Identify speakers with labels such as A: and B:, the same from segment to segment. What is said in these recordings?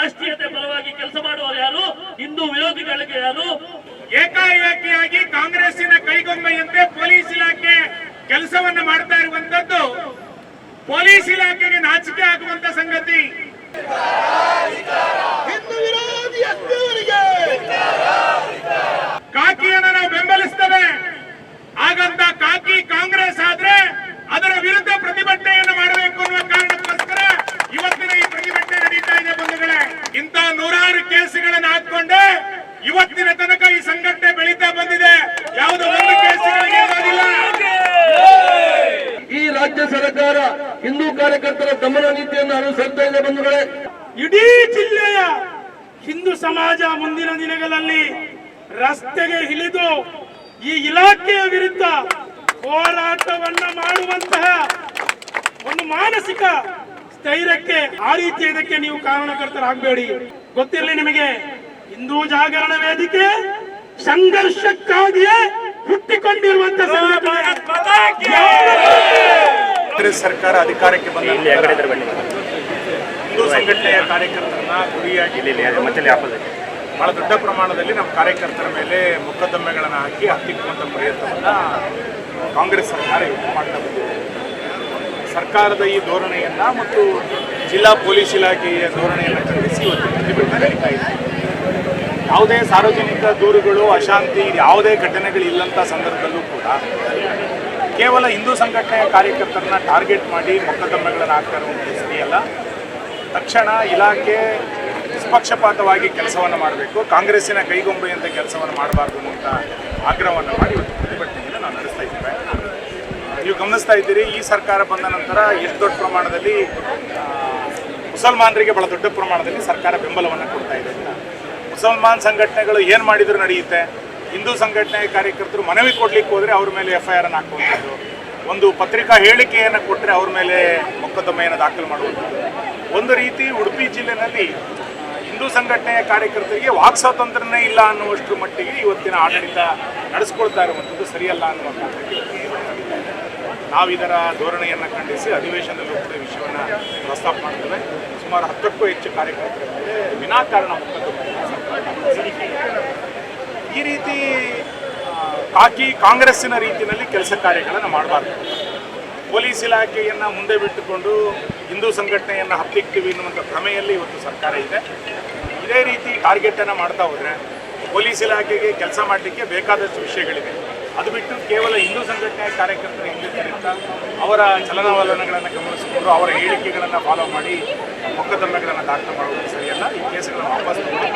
A: ರಾಷ್ಟ್ರೀಯತೆ ಪರವಾಗಿ ಕೆಲಸ ಮಾಡುವವರು ಯಾರು? ಹಿಂದೂ ವಿರೋಧಿಗಳಿಗೆ ಯಾರು?
B: ಏಕಾಏಕಿಯಾಗಿ ಕಾಂಗ್ರೆಸ್ಸಿನ ಕೈಗೊಂಬೆಯಂತೆ ಪೊಲೀಸ್ ಇಲಾಖೆ ಕೆಲಸವನ್ನ ಮಾಡ್ತಾ ಇರುವಂತದ್ದು. ಪೊಲೀಸ್ ಇಲಾಖೆಗೆ ನಾಚಿಕೆ ಆಗುವಂತ ಸಂಗತಿ.
C: ಹಿಂದೂ ವಿರೋಧಿ ಎಸ್ಪಿಯವರಿಗೆ
B: ಕಾಕಿಯನ್ನ ನಾವು ಬೆಂಬಲಿಸ್ತೇವೆ. ಹಾಗಂತ ಕಾಕಿ ಕಾಂಗ್ರೆಸ್ ಆದ್ರೆ ಅದರ ವಿರುದ್ಧ ಪ್ರತಿಭಟನೆಯನ್ನು ಮಾಡಬೇಕು ಅನ್ನುವ ಕಾರಣಕ್ಕೋಸ್ಕರ ಇವತ್ತಿನ ಈ ಪ್ರತಿಭಟನೆ ನಡೀತಾ ಇದೆ ಇಂಥ ನೂರಾರು ಕೇಸುಗಳನ್ನು ಹಾಕೊಂಡೆ ಇವತ್ತಿನ ತನಕ ಈ ಸಂಘಟನೆ ಬೆಳೀತಾ ಬಂದಿದೆ. ಯಾವುದೋ ಒಂದು ಕೇಸುಗಳಿಗೆ ಇರೋದಿಲ್ಲ
D: ಈ ರಾಜ್ಯ ಸರ್ಕಾರ ಹಿಂದೂ ಕಾರ್ಯಕರ್ತರ ದಮನ ನೀತಿಯನ್ನು ಅನುಸರಿಸ್ತಾ ಇದೆ ಬಂಧುಗಳೇ.
E: ಇಡೀ ಜಿಲ್ಲೆಯ ಹಿಂದೂ ಸಮಾಜ ಮುಂದಿನ ದಿನಗಳಲ್ಲಿ ರಸ್ತೆಗೆ ಇಳಿದು ಈ ಇಲಾಖೆಯ ವಿರುದ್ಧ ಹೋರಾಟವನ್ನ ಮಾಡುವಂತಹ ಒಂದು ಮಾನಸಿಕ ಸ್ಥೈರ್ಯಕ್ಕೆ ಆ ರೀತಿ ಇದಕ್ಕೆ ನೀವು ಕಾರಣಕರ್ತರಾಗಬೇಡಿ ಗೊತ್ತಿರಲಿ ನಿಮಗೆ ಹಿಂದೂ ಜಾಗರಣ ವೇದಿಕೆ ಸಂಘರ್ಷಕ್ಕಾಗಿಯೇ ಹುಟ್ಟಿಕೊಂಡಿರುವಂತ
B: ಕಾಂಗ್ರೆಸ್ ಸರ್ಕಾರ ಅಧಿಕಾರಕ್ಕೆ ಬಂದ ಹಿಂದೂ ಸಂಘಟನೆಯ ಕಾರ್ಯಕರ್ತರನ್ನ ಗುರಿಯಾಗಿ ಬಹಳ ದೊಡ್ಡ ಪ್ರಮಾಣದಲ್ಲಿ ನಮ್ಮ ಕಾರ್ಯಕರ್ತರ ಮೇಲೆ ಮೊಕದ್ದಮೆಗಳನ್ನು ಹಾಕಿ ಹತ್ತಿಕ್ಕುವಂಥ ಪ್ರಯತ್ನವನ್ನ ಕಾಂಗ್ರೆಸ್ ಸರ್ಕಾರ ಮಾಡ್ತಾ ಬಂದಿದೆ. ಸರ್ಕಾರದ ಈ ಧೋರಣೆಯನ್ನ ಮತ್ತು ಜಿಲ್ಲಾ ಪೊಲೀಸ್ ಇಲಾಖೆಯ ಧೋರಣೆಯನ್ನು ಖಂಡಿಸಿ ಇವತ್ತು ಪ್ರತಿಭಟನೆ ನಡೀತಾ ಇದೆ. ಯಾವುದೇ ಸಾರ್ವಜನಿಕ ದೂರುಗಳು, ಅಶಾಂತಿ, ಯಾವುದೇ ಘಟನೆಗಳಿಲ್ಲಂಥ ಸಂದರ್ಭದಲ್ಲೂ ಕೂಡ ಕೇವಲ ಹಿಂದೂ ಸಂಘಟನೆಯ ಕಾರ್ಯಕರ್ತರನ್ನ ಟಾರ್ಗೆಟ್ ಮಾಡಿ ಮೊಕದ್ದಮೆಗಳನ್ನು ಹಾಕ್ತಾ ಇರುವಂಥ ಸರಿಯಲ್ಲ ತಕ್ಷಣ ಇಲಾಖೆ ನಿಷ್ಪಕ್ಷಪಾತವಾಗಿ ಕೆಲಸವನ್ನು ಮಾಡಬೇಕು. ಕಾಂಗ್ರೆಸ್ಸಿನ ಕೈಗೊಂಬೆಯಂತೆ ಕೆಲಸವನ್ನು ಮಾಡಬಾರ್ದು ಅಂತ ಆಗ್ರಹವನ್ನು ಮಾಡಿ ಇವತ್ತು ಪ್ರತಿಭಟನೆಯನ್ನು ನಾವು ನಡೆಸ್ತಾ ಇದ್ದೇವೆ ನೀವು ಗಮನಿಸ್ತಾ ಇದ್ದೀರಿ, ಈ ಸರ್ಕಾರ ಬಂದ ನಂತರ ಎಷ್ಟು ದೊಡ್ಡ ಪ್ರಮಾಣದಲ್ಲಿ ಮುಸಲ್ಮಾನರಿಗೆ ಬಹಳ ದೊಡ್ಡ ಪ್ರಮಾಣದಲ್ಲಿ ಸರ್ಕಾರ ಬೆಂಬಲವನ್ನು ಕೊಡ್ತಾ ಇದೆ ಅಂತ. ಮುಸಲ್ಮಾನ್ ಸಂಘಟನೆಗಳು ಏನು ಮಾಡಿದ್ರು ನಡೆಯುತ್ತೆ? ಹಿಂದೂ ಸಂಘಟನೆ ಕಾರ್ಯಕರ್ತರು ಮನವಿ ಕೊಡ್ಲಿಕ್ಕೆ ಹೋದರೆ ಅವ್ರ ಮೇಲೆ ಎಫ್ ಐ ಆರ್ ಹಾಕುವಂಥದ್ದು. ಒಂದು ಪತ್ರಿಕಾ ಹೇಳಿಕೆಯನ್ನು ಕೊಟ್ಟರೆ ಅವ್ರ ಮೇಲೆ ಮೊಕದ್ದಮೆಯನ್ನು ದಾಖಲು ಮಾಡುವಂಥದ್ದು. ಒಂದು ರೀತಿ ಉಡುಪಿ ಜಿಲ್ಲೆಯಲ್ಲಿ ಹಿಂದೂ ಸಂಘಟನೆಯ ಕಾರ್ಯಕರ್ತರಿಗೆ ವಾಕ್ ಸ್ವಾತಂತ್ರ್ಯನೇ ಇಲ್ಲ ಅನ್ನುವಷ್ಟು ಮಟ್ಟಿಗೆ ಇವತ್ತಿನ ಆಡಳಿತ ನಡೆಸ್ಕೊಳ್ತಾ ಇರುವಂಥದ್ದು ಸರಿಯಲ್ಲ ಅನ್ನುವ ಕಾರಣಕ್ಕೆ ಇವತ್ತು ಈ ನಡೀತಾ ಇದೆ. ನಾವು ಇದರ ಧೋರಣೆಯನ್ನು ಖಂಡಿಸಿ ಅಧಿವೇಶನದಲ್ಲಿ ಕೂಡ ವಿಷಯವನ್ನು ಪ್ರಸ್ತಾಪ ಮಾಡ್ತೇವೆ. ಸುಮಾರು ಹತ್ತಕ್ಕೂ ಹೆಚ್ಚು ಕಾರ್ಯಕರ್ತರ ಮೇಲೆ ವಿನಾಕಾರಣ ಈ ರೀತಿ ಕಾಕಿ ಕಾಂಗ್ರೆಸ್ಸಿನ ರೀತಿಯಲ್ಲಿ ಕೆಲಸ ಕಾರ್ಯಗಳನ್ನು ಮಾಡಬಾರ್ದು. ಪೊಲೀಸ್ ಇಲಾಖೆಯನ್ನು ಮುಂದೆ ಬಿಟ್ಟುಕೊಂಡು ಹಿಂದೂ ಸಂಘಟನೆಯನ್ನು ಹತ್ತಿಕ್ತೀವಿ ಎನ್ನುವಂಥ ಭ್ರಮೆಯಲ್ಲಿ ಇವತ್ತು ಸರ್ಕಾರ ಇದೆ. ಇದೇ ರೀತಿ ಟಾರ್ಗೆಟನ್ನು ಮಾಡ್ತಾ ಹೋದರೆ ಪೊಲೀಸ್ ಇಲಾಖೆಗೆ ಕೆಲಸ ಮಾಡಲಿಕ್ಕೆ ಬೇಕಾದಷ್ಟು ವಿಷಯಗಳಿದೆ ಅದು ಬಿಟ್ಟು ಕೇವಲ ಹಿಂದೂ ಸಂಘಟನೆಯ ಕಾರ್ಯಕರ್ತರು ಹಿಂದಿದ್ದರಿಂದ ಅವರ ಚಲನವಲನಗಳನ್ನು ಗಮನಿಸಿಕೊಂಡು ಅವರ ಹೇಳಿಕೆಗಳನ್ನು ಫಾಲೋ ಮಾಡಿ ಮೊಕದ್ದಮೆಗಳನ್ನು ದಾಖಲು ಮಾಡುವುದು ಸರಿಯಲ್ಲ. ಈ ಕೇಸುಗಳನ್ನು ವಾಪಸ್ ತಗೊಂಡು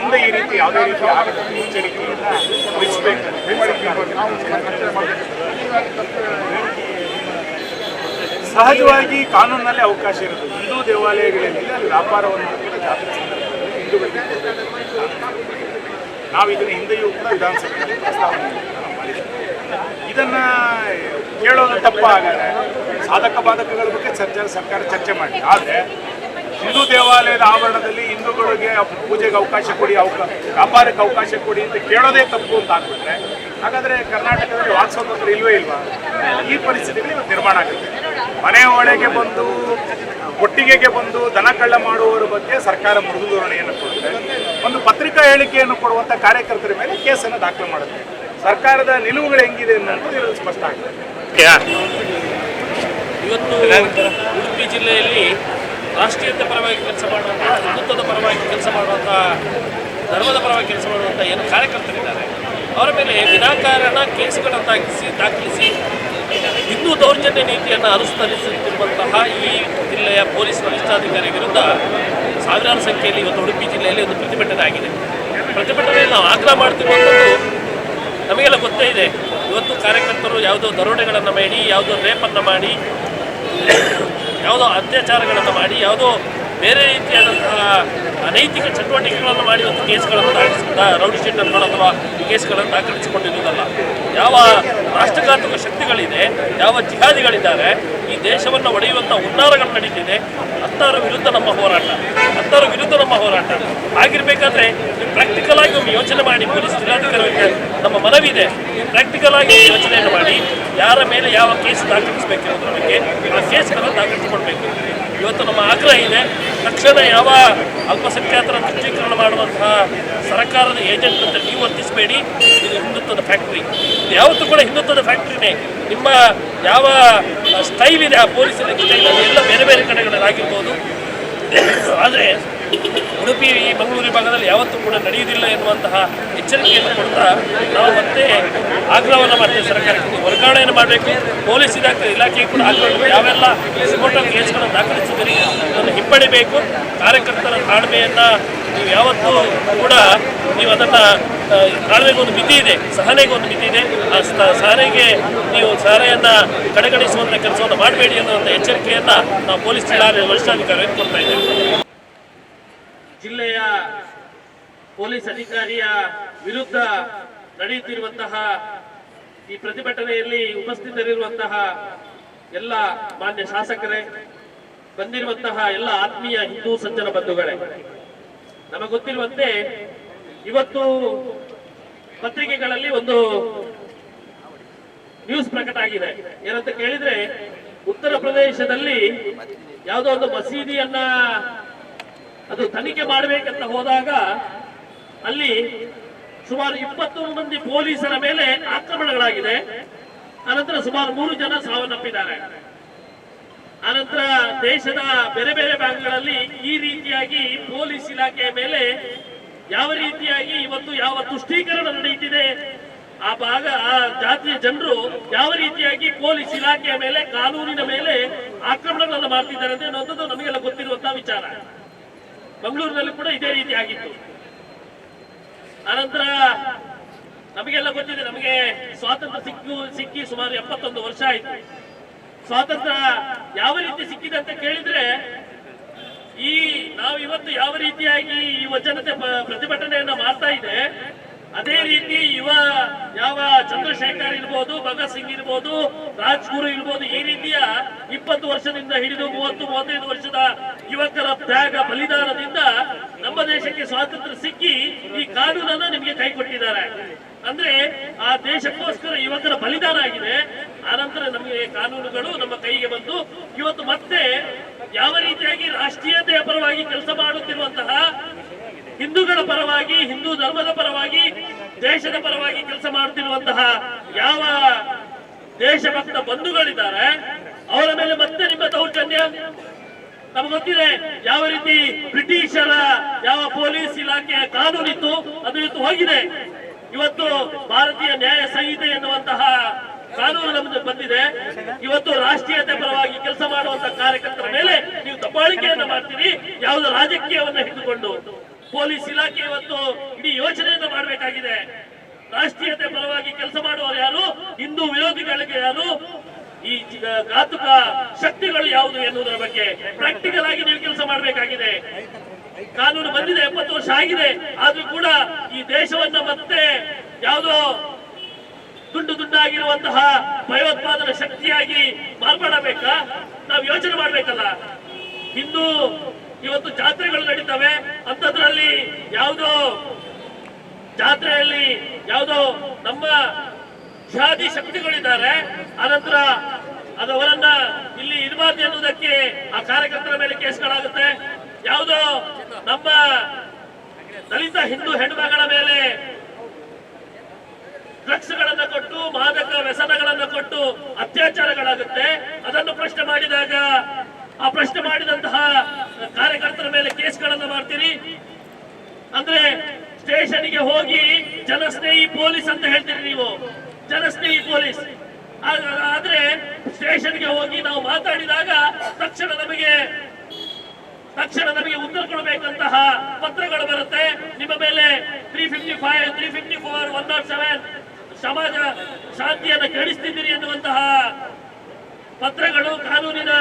B: ಮುಂದೆ ಈ ರೀತಿ ಯಾವುದೇ ರೀತಿ ಆಗದಂತೆ ಮುಂಚರಿಕೆಯನ್ನು ವಹಿಸಬೇಕು. ಸಹಜವಾಗಿ ಕಾನೂನಿನಲ್ಲಿ ಅವಕಾಶ ಇರುತ್ತೆ ಹಿಂದೂ ದೇವಾಲಯಗಳಲ್ಲಿ ಅಲ್ಲಿ ವ್ಯಾಪಾರವನ್ನು ಜಾತ್ರೆ ಹಿಂದೂಗಳಿಗೆ ನಾವು ಇದನ್ನು ಹಿಂದೆಯೂ ಕೂಡ ವಿಧಾನಸಭೆಯಲ್ಲಿ ಪ್ರಸ್ತಾವನೆ ಇದನ್ನ ಕೇಳೋದು ತಪ್ಪ ಹಾಗಾದ್ರೆ ಸಾಧಕ ಬಾಧಕಗಳ ಬಗ್ಗೆ ಚರ್ಚೆ ಸರ್ಕಾರ ಚರ್ಚೆ ಮಾಡಿ. ಆದರೆ ಹಿಂದೂ ದೇವಾಲಯದ ಆವರಣದಲ್ಲಿ ಹಿಂದೂಗಳಿಗೆ ಪೂಜೆಗೆ ಅವಕಾಶ ಕೊಡಿ ಅವಕಾಶ ವ್ಯಾಪಾರಕ್ಕೆ ಅವಕಾಶ ಕೊಡಿ ಅಂತ ಕೇಳೋದೇ ತಪ್ಪು ಅಂತ ಆಗ್ಬಿಟ್ರೆ, ಹಾಗಾದ್ರೆ ಕರ್ನಾಟಕದಲ್ಲಿ ಸ್ವಾತಂತ್ರ್ಯ ಇಲ್ವೇ ಇಲ್ವಾ? ಈ ಪರಿಸ್ಥಿತಿಗಳು ಇವತ್ತು ನಿರ್ಮಾಣ ಆಗುತ್ತೆ. ಮನೆ ಒಳಗೆ ಬಂದು, ಒಟ್ಟಿಗೆಗೆ ಬಂದು ದನ ಕಳ್ಳ ಮಾಡುವವರ ಬಗ್ಗೆ ಸರ್ಕಾರ ಮೃದು ಧೋರಣೆಯನ್ನು ಕೊಡುತ್ತೆ. ಒಂದು ಪತ್ರಿಕಾ ಹೇಳಿಕೆಯನ್ನು ಕೊಡುವಂಥ ಕಾರ್ಯಕರ್ತರ ಮೇಲೆ ಕೇಸನ್ನು ದಾಖಲು ಮಾಡುತ್ತೆ. ಸರ್ಕಾರದ ನಿಲುವುಗಳು ಹೆಂಗಿದೆ ಅನ್ನೋದು ಸ್ಪಷ್ಟ ಆಗಿದೆ.
A: ಇವತ್ತು ಉಡುಪಿ ಜಿಲ್ಲೆಯಲ್ಲಿ ರಾಷ್ಟ್ರೀಯತೆ ಪರವಾಗಿ ಕೆಲಸ ಮಾಡುವಂಥ ಹಿಂದುತ್ವದ ಪರವಾಗಿ ಕೆಲಸ ಮಾಡುವಂಥ ಧರ್ಮದ ಪರವಾಗಿ ಕೆಲಸ ಮಾಡುವಂಥ ಏನು ಕಾರ್ಯಕರ್ತರಿದ್ದಾರೆ ಅವರ ಮೇಲೆ ವಿನಾಕಾರಣ ಕೇಸುಗಳನ್ನು ದಾಖಲಿಸಿ ದಾಖಲಿಸಿ ಹಿಂದೂ ದೌರ್ಜನ್ಯ ನೀತಿಯನ್ನು ಅನುಸರಿಸುತ್ತಿರುವಂತಹ ಈ ಜಿಲ್ಲೆಯ ಪೊಲೀಸ್ ವರಿಷ್ಠಾಧಿಕಾರಿ ವಿರುದ್ಧ ಸಾವಿರಾರು ಸಂಖ್ಯೆಯಲ್ಲಿ ಇವತ್ತು ಉಡುಪಿ ಜಿಲ್ಲೆಯಲ್ಲಿ ಒಂದು ಪ್ರತಿಭಟನೆ ಆಗಿದೆ. ಪ್ರತಿಭಟನೆಯಲ್ಲಿ ನಾವು ಆಗ್ರಹ ಮಾಡ್ತಿರುವಂಥದ್ದು ನಮಗೆಲ್ಲ ಗೊತ್ತೇ ಇದೆ. ಇವತ್ತು ಕಾರ್ಯಕರ್ತರು ಯಾವುದೋ ದರೋಡೆಗಳನ್ನು ಮಾಡಿ, ಯಾವುದೋ ರೇಪನ್ನು ಮಾಡಿ, ಯಾವುದೋ ಅತ್ಯಾಚಾರಗಳನ್ನು ಮಾಡಿ, ಯಾವುದೋ ಬೇರೆ ರೀತಿಯಾದಂತಹ ಅನೈತಿಕ ಚಟುವಟಿಕೆಗಳನ್ನು ಮಾಡಿ ಒಂದು ಕೇಸ್ಗಳನ್ನು ರೌಡಿ ಶೀಟರ್ಗಳು ಅಥವಾ ಕೇಸ್ಗಳನ್ನು ದಾಖಲಿಸಿಕೊಂಡಿರುವುದಲ್ಲ. ಯಾವ ರಾಷ್ಟ್ರಘಾತಕ ಶಕ್ತಿಗಳಿದೆ, ಯಾವ ಜಿಹಾದಿಗಳಿದ್ದಾರೆ, ಈ ದೇಶವನ್ನು ಒಡೆಯುವಂಥ ಹುನ್ನಾರಗಳು ನಡೀತಿದೆ ಅಂಥವ್ರ ವಿರುದ್ಧ ನಮ್ಮ ಹೋರಾಟ ಅಂಥವ್ರ ವಿರುದ್ಧ ನಮ್ಮ ಹೋರಾಟ. ಆಗಿರಬೇಕಾದ್ರೆ ಪ್ರಾಕ್ಟಿಕಲ್ ಆಗಿ ಒಂದು ಯೋಚನೆ ಮಾಡಿ, ಪೊಲೀಸ್ ಜಿಲ್ಲಾಧಿಕಾರಿಗೆ ನಮ್ಮ ಮನವಿ ಇದೆ ಪ್ರಾಕ್ಟಿಕಲ್ ಆಗಿ ಯೋಚನೆಯನ್ನು ಮಾಡಿ, ಯಾರ ಮೇಲೆ ಯಾವ ಕೇಸ್ ದಾಖಲಿಸಬೇಕಿರೋದ್ರ ಬಗ್ಗೆ ಆ ಕೇಸ್ಗಳನ್ನು ದಾಖಲಿಸಿಕೊಳ್ಬೇಕು ಇವತ್ತು ನಮ್ಮ ಆಗ್ರಹ ಇದೆ ತಕ್ಷಣ ಯಾವ ಅಲ್ಪಸಂಖ್ಯಾತರ ತುಷ್ಟೀಕರಣ ಮಾಡುವಂತಹ ಸರ್ಕಾರದ ಏಜೆಂಟ್ ಅಂತ ನೀವು ವರ್ತಿಸಬೇಡಿ. ಇದು ಹಿಂದುತ್ವದ ಫ್ಯಾಕ್ಟ್ರಿ ಯಾವತ್ತೂ ಕೂಡ ಹಿಂದುತ್ವದ ಫ್ಯಾಕ್ಟ್ರಿನೇ ನಿಮ್ಮ ಯಾವ ಸ್ಟೈಲ್ ಇದೆ ಆ ಪೊಲೀಸರ ಜೊತೆ ಎಲ್ಲ ಬೇರೆ ಬೇರೆ ಕಡೆಗಳಲ್ಲಿ ಆಗಿರ್ಬೋದು. ಆದರೆ ಉಡುಪಿ ಈ ಮಂಗಳೂರು ಭಾಗದಲ್ಲಿ ಯಾವತ್ತೂ ಕೂಡ ನಡೆಯುವುದಿಲ್ಲ ಎನ್ನುವಂತಹ ಎಚ್ಚರಿಕೆಯನ್ನು ಕೊಡ್ತಾ ನಾವು ಮತ್ತೆ ಆಗ್ರಹವನ್ನು ಮಾಡ್ತೇವೆ ಸರ್ಕಾರಕ್ಕೆ. ವರ್ಗಾವಣೆಯನ್ನು ಮಾಡಬೇಕು. ಪೊಲೀಸ್ ಇಲಾಖೆ ಇಲಾಖೆಗೆ ಕೂಡ ಆಗ್ರಹ ಯಾವೆಲ್ಲ ಸುಮೋಟೋ ಕೇಸ್ಗಳನ್ನು ದಾಖಲಿಸಿದ್ದೀರಿ ಅದನ್ನು ಹಿಂಪಡಿಬೇಕು. ಕಾರ್ಯಕರ್ತರ ತಾಳ್ಮೆಯನ್ನು ನೀವು ಯಾವತ್ತೂ ಕೂಡ ನೀವು ಅದನ್ನು ತಾಳ್ಮೆಗೆ ಒಂದು ಮಿತಿ ಇದೆ, ಸಹನೆಗೆ ಒಂದು ಮಿತಿ ಇದೆ. ಆ ಸಹನೆಗೆ ನೀವು ಸಹನೆಯನ್ನು ಕಡೆಗಣಿಸುವಂಥ ಕೆಲಸವನ್ನು ಮಾಡಬೇಡಿ ಅನ್ನುವಂಥ ಎಚ್ಚರಿಕೆಯನ್ನು ನಾವು ಪೊಲೀಸ್ ಇಲಾಖೆ ವರಿಷ್ಠಾಧಿಕಾರಿಗಳಿಗೆ ಕೊಡ್ತಾ ಇದ್ದೇವೆ. ಜಿಲ್ಲೆಯ ಪೊಲೀಸ್ ಅಧಿಕಾರಿಯ ವಿರುದ್ಧ ನಡೆಯುತ್ತಿರುವಂತಹ ಈ ಪ್ರತಿಭಟನೆಯಲ್ಲಿ ಉಪಸ್ಥಿತರಿರುವಂತಹ ಎಲ್ಲ ಮಾನ್ಯ ಶಾಸಕರೇ, ಬಂದಿರುವಂತಹ ಎಲ್ಲ ಆತ್ಮೀಯ ಹಿಂದೂ ಸಜ್ಜನ ಬಂಧುಗಳೇ, ನಮಗೆ ಗೊತ್ತಿರುವಂತೆ ಇವತ್ತು ಪತ್ರಿಕೆಗಳಲ್ಲಿ ಒಂದು ನ್ಯೂಸ್ ಪ್ರಕಟ ಆಗಿದೆ. ಏನಂತ ಕೇಳಿದ್ರೆ ಉತ್ತರ ಪ್ರದೇಶದಲ್ಲಿ ಯಾವುದೋ ಒಂದು ಮಸೀದಿಯನ್ನ ಅದು ತನಿಖೆ ಮಾಡಬೇಕಂತ ಹೋದಾಗ ಅಲ್ಲಿ ಸುಮಾರು ಇಪ್ಪತ್ತೊಂದು ಮಂದಿ ಪೊಲೀಸರ ಮೇಲೆ ಆಕ್ರಮಣಗಳಾಗಿದೆ. ಅನಂತರ ಸುಮಾರು ಮೂರು ಜನ ಸಾವನ್ನಪ್ಪಿದ್ದಾರೆ. ಅನಂತರ ದೇಶದ ಬೇರೆ ಬೇರೆ ಭಾಗಗಳಲ್ಲಿ ಈ ರೀತಿಯಾಗಿ ಪೊಲೀಸ್ ಇಲಾಖೆಯ ಮೇಲೆ ಯಾವ ರೀತಿಯಾಗಿ ಇವತ್ತು ಯಾವ ತುಷ್ಟೀಕರಣ ನಡೆಯುತ್ತಿದೆ ಆ ಭಾಗ, ಆ ಜಾತಿಯ ಜನರು ಯಾವ ರೀತಿಯಾಗಿ ಪೊಲೀಸ್ ಇಲಾಖೆಯ ಮೇಲೆ, ಕಾನೂನಿನ ಮೇಲೆ ಆಕ್ರಮಣಗಳನ್ನು ಮಾಡ್ತಿದ್ದಾರೆ ಅನ್ನೋದು ನಮಗೆಲ್ಲ ಗೊತ್ತಿರುವಂತಹ ವಿಚಾರ. ಮಂಗಳೂರಿನಲ್ಲಿ ಕೂಡ ಇದೇ ರೀತಿ ಆಗಿತ್ತು. ಅನಂತರ ನಮಗೆಲ್ಲ ಗೊತ್ತಿದೆ, ನಮಗೆ ಸ್ವಾತಂತ್ರ್ಯ ಸಿಕ್ಕು, ಸಿಕ್ಕಿ ಸುಮಾರು ಎಪ್ಪತ್ತೊಂದು ವರ್ಷ ಆಯ್ತು. ಸ್ವಾತಂತ್ರ್ಯ ಯಾವ ರೀತಿ ಸಿಕ್ಕಿದೆ ಅಂತ ಕೇಳಿದ್ರೆ, ಈ ನಾವು ಇವತ್ತು ಯಾವ ರೀತಿಯಾಗಿ ಈ ವಚನತೆ ಪ್ರತಿಭಟನೆಯನ್ನ ಮಾಡ್ತಾ ಇದೆ ಅದೇ ರೀತಿ ಯುವ, ಯಾವ ಚಂದ್ರಶೇಖರ್ ಇರ್ಬೋದು, ಭಗತ್ ಸಿಂಗ್ ಇರ್ಬೋದು, ರಾಜ್ಗುರು ಇರ್ಬೋದು, ಈ ರೀತಿಯ ಇಪ್ಪತ್ತು ವರ್ಷದಿಂದ ಹಿಡಿದು ಮೂವತ್ತು, ಮೂವತ್ತೈದು ವರ್ಷದ ಯುವಕರ ತ್ಯಾಗ ಬಲಿದಾನದಿಂದ ನಮ್ಮ ದೇಶಕ್ಕೆ ಸ್ವಾತಂತ್ರ್ಯ ಸಿಕ್ಕಿ ಈ ಕಾನೂನನ್ನ ನಿಮಗೆ ಕೈ ಕೊಟ್ಟಿದ್ದಾರೆ. ಅಂದ್ರೆ ಆ ದೇಶಕ್ಕೋಸ್ಕರ ಯುವಕರ ಬಲಿದಾನ ಆಗಿದೆ. ಆನಂತರ ನಮಗೆ ಕಾನೂನುಗಳು ನಮ್ಮ ಕೈಗೆ ಬಂದು ಇವತ್ತು ಮತ್ತೆ ಯಾವ ರೀತಿಯಾಗಿ ರಾಷ್ಟ್ರೀಯತೆಯ ಪರವಾಗಿ ಕೆಲಸ ಮಾಡುತ್ತಿರುವಂತಹ ಹಿಂದೂಗಳ ಪರವಾಗಿ, ಹಿಂದೂ ಧರ್ಮದ ಪರವಾಗಿ, ದೇಶದ ಪರವಾಗಿ ಕೆಲಸ ಮಾಡುತ್ತಿರುವಂತಹ ಯಾವ ದೇಶಭಕ್ತ ಬಂಧುಗಳಿದ್ದಾರೆ, ಅವರ ಮೇಲೆ ಮತ್ತೆ ನಿಮ್ಮ ದೌರ್ಜನ್ಯ? ನಮ್ಗೆ ಗೊತ್ತಿದೆ, ಯಾವ ರೀತಿ ಬ್ರಿಟಿಷರ ಯಾವ ಪೊಲೀಸ್ ಇಲಾಖೆಯ ಕಾನೂನಿತ್ತು, ಅದು ಇವತ್ತು ಹೋಗಿದೆ. ಇವತ್ತು ಭಾರತೀಯ ನ್ಯಾಯ ಸಂಹಿತೆ ಎನ್ನುವಂತಹ ಕಾನೂನು ನಮ್ದು ಬಂದಿದೆ. ಇವತ್ತು ರಾಷ್ಟ್ರೀಯತೆ ಪರವಾಗಿ ಕೆಲಸ ಮಾಡುವಂತಹ ಕಾರ್ಯಕರ್ತರ ಮೇಲೆ ನೀವು ದಬ್ಬಾಳಿಕೆಯನ್ನ ಮಾಡ್ತೀರಿ, ಯಾವುದೋ ರಾಜಕೀಯವನ್ನ ಹಿಡಿದುಕೊಂಡು. ಪೊಲೀಸ್ ಇಲಾಖೆ ಇವತ್ತು ಇಡೀ ಯೋಚನೆಯನ್ನು ಮಾಡಬೇಕಾಗಿದೆ. ರಾಷ್ಟ್ರೀಯತೆ ಪರವಾಗಿ ಕೆಲಸ ಮಾಡುವವರು ಯಾರು? ಹಿಂದೂ ವಿರೋಧಿಗಳಿಗೆ ಯಾರು? ಈ ಘಾತುಕ ಶಕ್ತಿಗಳು ಯಾವುದು ಎನ್ನುವುದರ ಬಗ್ಗೆ ಪ್ರಾಕ್ಟಿಕಲ್ ಆಗಿ ನೀವು ಕೆಲಸ ಮಾಡಬೇಕಾಗಿದೆ. ಕಾನೂನು ಬಂದಿದೆ, ಎಪ್ಪತ್ತು ವರ್ಷ ಆಗಿದೆ. ಆದ್ರೂ ಕೂಡ ಈ ದೇಶವನ್ನ ಮತ್ತೆ ಯಾವುದೋ ದುಂಡು ದುಂಡಾಗಿರುವಂತಹ ಭಯೋತ್ಪಾದನಾ ಶಕ್ತಿಯಾಗಿ ಮಾರ್ಪಡಬೇಕಾ? ನಾವು ಯೋಚನೆ ಮಾಡ್ಬೇಕಲ್ಲ. ಹಿಂದೂ ಇವತ್ತು ಜಾತ್ರೆಗಳು ನಡೀತವೆ. ಅಂತದ್ರಲ್ಲಿ ಯಾವುದೋ ಜಾತ್ರೆಯಲ್ಲಿ ಯಾವುದೋ ನಮ್ಮ ಜಾತಿ ಶಕ್ತಿಗಳಿದ್ದಾರೆ. ಆನಂತರ ಅದವರನ್ನ ಇಲ್ಲಿ ಇರಬಾರ್ದು ಎನ್ನುವುದಕ್ಕೆ ಆ ಕಾರ್ಯಕರ್ತರ ಮೇಲೆ ಕೇಸ್ಗಳಾಗುತ್ತೆ. ಯಾವುದೋ ನಮ್ಮ ದಲಿತ ಹಿಂದೂ ಹೆಣ್ಮಗಳ ಮೇಲೆ ಡ್ರಗ್ಸ್ ಗಳನ್ನ ಕೊಟ್ಟು, ಮಾದಕ ವ್ಯಸನಗಳನ್ನ ಕೊಟ್ಟು ಅತ್ಯಾಚಾರಗಳಾಗುತ್ತೆ. ಅದನ್ನು ಪ್ರಶ್ನೆ ಮಾಡಿದಾಗ ಆ ಪ್ರಶ್ನೆ ಮಾಡಿದಂತಹ ಕಾರ್ಯಕರ್ತರ ಮೇಲೆ ಕೇಸ್ಗಳನ್ನ ಮಾಡ್ತೀರಿ? ಅಂದ್ರೆ ಸ್ಟೇಷನ್ಗೆ ಹೋಗಿ ಜನಸ್ನೇಹಿ ಪೊಲೀಸ್ ಅಂತ ಹೇಳ್ತೀರಿ ನೀವು. ಜನಸ್ನೇಹಿ ಪೊಲೀಸ್. ಆದ್ರೆ ಸ್ಟೇಷನ್ಗೆ ಹೋಗಿ ನಾವು ಮಾತಾಡಿದಾಗ ತಕ್ಷಣ ನಮಗೆ ತಕ್ಷಣ ನಮಗೆ ಉತ್ತರ ಕೊಡಬೇಕಂತಹ ಪತ್ರಗಳು ಬರುತ್ತೆ. ನಿಮ್ಮ ಮೇಲೆ three fifty five three fifty four one not seven ಸಮಾಜ ಶಾಂತಿಯನ್ನು ಕೆಡಿಸ್ತಿದ್ದೀರಿ ಎನ್ನುವಂತಹ ಪತ್ರಗಳು ಕಾನೂನಿನ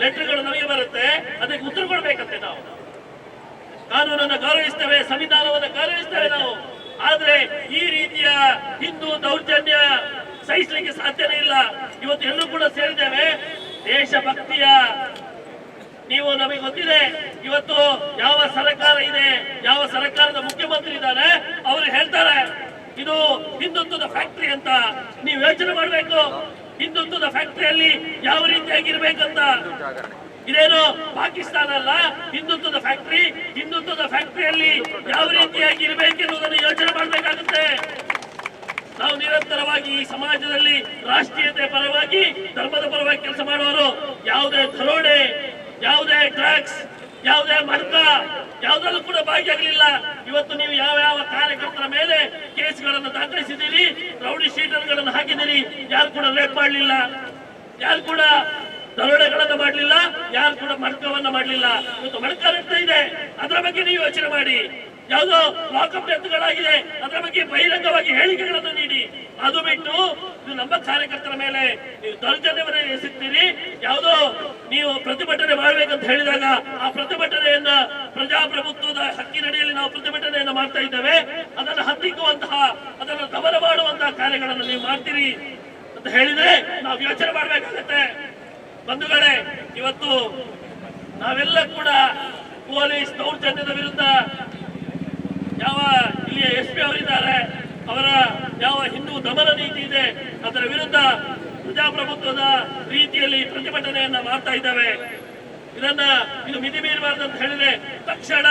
A: ಲೆಟರ್ಗಳು ನಮಗೆ ಬರುತ್ತೆ. ಅದಕ್ಕೆ ಉತ್ತರ ಕೊಡಬೇಕಂತೆ ನಾವು. ಕಾನೂನನ್ನು ಗೌರವಿಸ್ತೇವೆ, ಸಂವಿಧಾನವನ್ನು ಗೌರವಿಸ್ತೇವೆ ನಾವು. ಆದ್ರೆ ಈ ರೀತಿಯ ಹಿಂದೂ ದೌರ್ಜನ್ಯ ಸಹಿಸಲಿಕ್ಕೆ ಸಾಧ್ಯನೇ ಇಲ್ಲ. ಇವತ್ತು ಎಲ್ಲರೂ ಕೂಡ ಸೇರಿದ್ದೇವೆ. ದೇಶಭಕ್ತಿಯ ನೀವು ನಮಗೆ ಗೊತ್ತಿದೆ, ಇವತ್ತು ಯಾವ ಸರ್ಕಾರ ಇದೆ, ಯಾವ ಸರ್ಕಾರದ ಮುಖ್ಯಮಂತ್ರಿ ಇದ್ದಾರೆ ಅವರು ಹೇಳ್ತಾರೆ, ಇದು ಹಿಂದುತ್ವದ ಫ್ಯಾಕ್ಟರಿ ಅಂತ. ನೀವು ಯೋಚನೆ ಮಾಡಬೇಕು. ಹಿಂದುತ್ವದ ಫ್ಯಾಕ್ಟರಿಯಲ್ಲಿ ಯಾವ ರೀತಿಯಾಗಿರ್ಬೇಕಂತ? ಇದೇನು ಪಾಕಿಸ್ತಾನ ಅಲ್ಲ? ಹಿಂದುತ್ವದ ಫ್ಯಾಕ್ಟರಿ ಹಿಂದುತ್ವದ ಫ್ಯಾಕ್ಟರಿಯಲ್ಲಿ ಯಾವ ರೀತಿಯಾಗಿ ಇರಬೇಕೆನ್ನುವುದನ್ನು ಯೋಚನೆ ಮಾಡಬೇಕಾಗುತ್ತೆ. ನಾವು ನಿರಂತರವಾಗಿ ಈ ಸಮಾಜದಲ್ಲಿ ರಾಷ್ಟ್ರೀಯತೆ ಪರವಾಗಿ, ಧರ್ಮದ ಪರವಾಗಿ ಕೆಲಸ ಮಾಡುವವರು ಯಾವುದೇ ದರೋಡೆ, ಯಾವುದೇ ಡ್ರಗ್ಸ್ ಯಾವುದೇ ಮರ್ದ, ಯಾವುದರಲ್ಲೂ ಕೂಡ ಭಾಗಿಯಾಗಲಿಲ್ಲ. ಇವತ್ತು ನೀವು ಯಾವ ಯಾವ ಕಾರ್ಯಕರ್ತರ ಮೇಲೆ ಕೇಸ್ಗಳನ್ನು ದಾಖಲಿಸಿದ್ದೀರಿ, ರೌಡಿ ಶೀಟರ್ಗಳನ್ನು ಹಾಕಿದ್ದೀರಿ, ಯಾರು ಕೂಡ ರೇಪ್ ಮಾಡಲಿಲ್ಲ. ಯಾರು ಕೂಡ ದರೋಡೆಗಳನ್ನು ಮಾಡಲಿಲ್ಲ, ಯಾರು ಕೂಡ ಮಡ್ಕವನ್ನ ಮಾಡಲಿಲ್ಲ. ಇವತ್ತು ಮಡ್ಕ ಇದೆ. ಅದರ ಬಗ್ಗೆ ನೀವು ಯೋಚನೆ ಮಾಡಿ. ಯಾವುದೋ ಲಾಕಪ್ ಡೆತ್ಗಳಾಗಿದೆ ಅದರ ಬಗ್ಗೆ ಬಹಿರಂಗವಾಗಿ ಹೇಳಿಕೆಗಳನ್ನು ನೀಡಿ. ಅದು ಬಿಟ್ಟು ನೀವು ನಮ್ಮ ಕಾರ್ಯಕರ್ತರ ಮೇಲೆ ನೀವು ದೌರ್ಜನ್ಯವನ್ನು ಎಸಗ್ತೀರಿ ಯಾವುದೋ ನೀವು ಪ್ರತಿಭಟನೆ ಮಾಡಬೇಕಂತ ಹೇಳಿದಾಗ ಆ ಪ್ರತಿಭಟನೆಯನ್ನ ಪ್ರಜಾಪ್ರಭುತ್ವದ ಹಕ್ಕಿನಡಿಯಲ್ಲಿ ನಾವು ಪ್ರತಿಭಟನೆಯನ್ನು ಮಾಡ್ತಾ ಇದ್ದೇವೆ. ಅದನ್ನು ಹತ್ತಿಕ್ಕುವಂತಹ, ಅದನ್ನು ದಮನ ಮಾಡುವಂತಹ ಕಾರ್ಯಗಳನ್ನು ನೀವು ಮಾಡ್ತೀರಿ ಅಂತ ಹೇಳಿದ್ರೆ ನಾವು ಯೋಚನೆ ಮಾಡಬೇಕಾಗತ್ತೆ. ಬಂಧುಗಳೇ, ಇವತ್ತು ನಾವೆಲ್ಲ ಕೂಡ ಪೊಲೀಸ್ ದೌರ್ಜನ್ಯದ ವಿರುದ್ಧ ಯಾವ ಇಲ್ಲಿಯ ಎಸ್ ಪಿ ಅವರಿದ್ದಾರೆ, ಅವರ ಯಾವ ಹಿಂದೂ ದಮನ ನೀತಿ ಇದೆ, ಅದರ ವಿರುದ್ಧ ಪ್ರಜಾಪ್ರಭುತ್ವದ ರೀತಿಯಲ್ಲಿ ಪ್ರತಿಭಟನೆಯನ್ನ ಮಾಡ್ತಾ ಇದ್ದಾವೆ. ಇದನ್ನ ಇದು ಮಿತಿ ಮೀರಬಾರ್ದು ಅಂತ ಹೇಳಿದ್ರೆ ತಕ್ಷಣ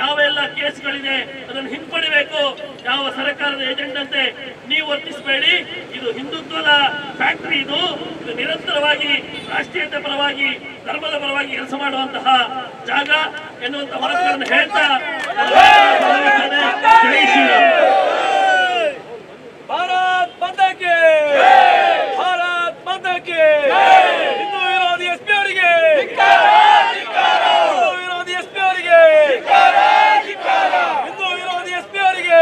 A: ಯಾವ ಎಲ್ಲ ಕೇಸ್ಗಳಿದೆ ಅದನ್ನು ಹಿಂಪಡಿಬೇಕು. ಯಾವ ಸರ್ಕಾರದ ಏಜೆಂಟ್ ಅಂತೆ ನೀವು ವರ್ತಿಸಬೇಡಿ. ಇದು ಹಿಂದುತ್ವದ ಫ್ಯಾಕ್ಟರಿ ಇದು. ಇದು ನಿರಂತರವಾಗಿ ರಾಷ್ಟ್ರೀಯತೆ ಪರವಾಗಿ, ಧರ್ಮದ ಪರವಾಗಿ ಕೆಲಸ ಮಾಡುವಂತಹ ಜಾಗ ಎನ್ನುವಂತಹ ಮಾತುಗಳನ್ನು ಹೇಳ್ತಾ ಜೈ ಶ್ರೀರಾಮ್
F: ಭಾರತ್ ಮಾತಾ ಕಿ ಭಾರತ್ ಮಾತಾ ಕಿ ಹಿಂದೂ ವಿರೋಧಿ ಎಸ್ ಪಿ ಅವರಿಗೆ ಹಿಂದೂ ವಿರೋಧಿ ಎಸ್ ಪಿ ಅವರಿಗೆ ಹಿಂದೂ ವಿರೋಧಿ ಎಸ್ ಪಿ ಅವರಿಗೆ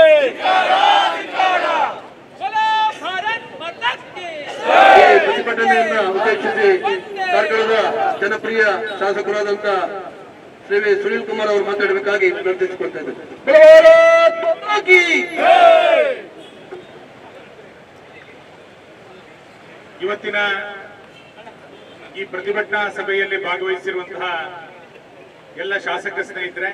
D: ಈ ಪ್ರತಿಭಟನೆಯನ್ನ ಉದ್ದೇಶಿಸಿ ಕಾರ್ಕಳದ ಜನಪ್ರಿಯ ಶಾಸಕರಾದಂತ ಶ್ರೀ ವಿ. ಸುನೀಲ್ ಕುಮಾರ್ ಅವರು ಮಾತಾಡಬೇಕಾಗಿ ವಿನಂತಿಸಿಕೊಳ್ತಾ ಇದ್ದಾರೆ
B: ಇವತ್ತಿನ ಈ ಪ್ರತಿಭಟನಾ ಸಭೆಯಲ್ಲಿ ಭಾಗವಹಿಸಿರುವಂತಹ ಎಲ್ಲ ಶಾಸಕ ಸ್ನೇಹಿತರೆ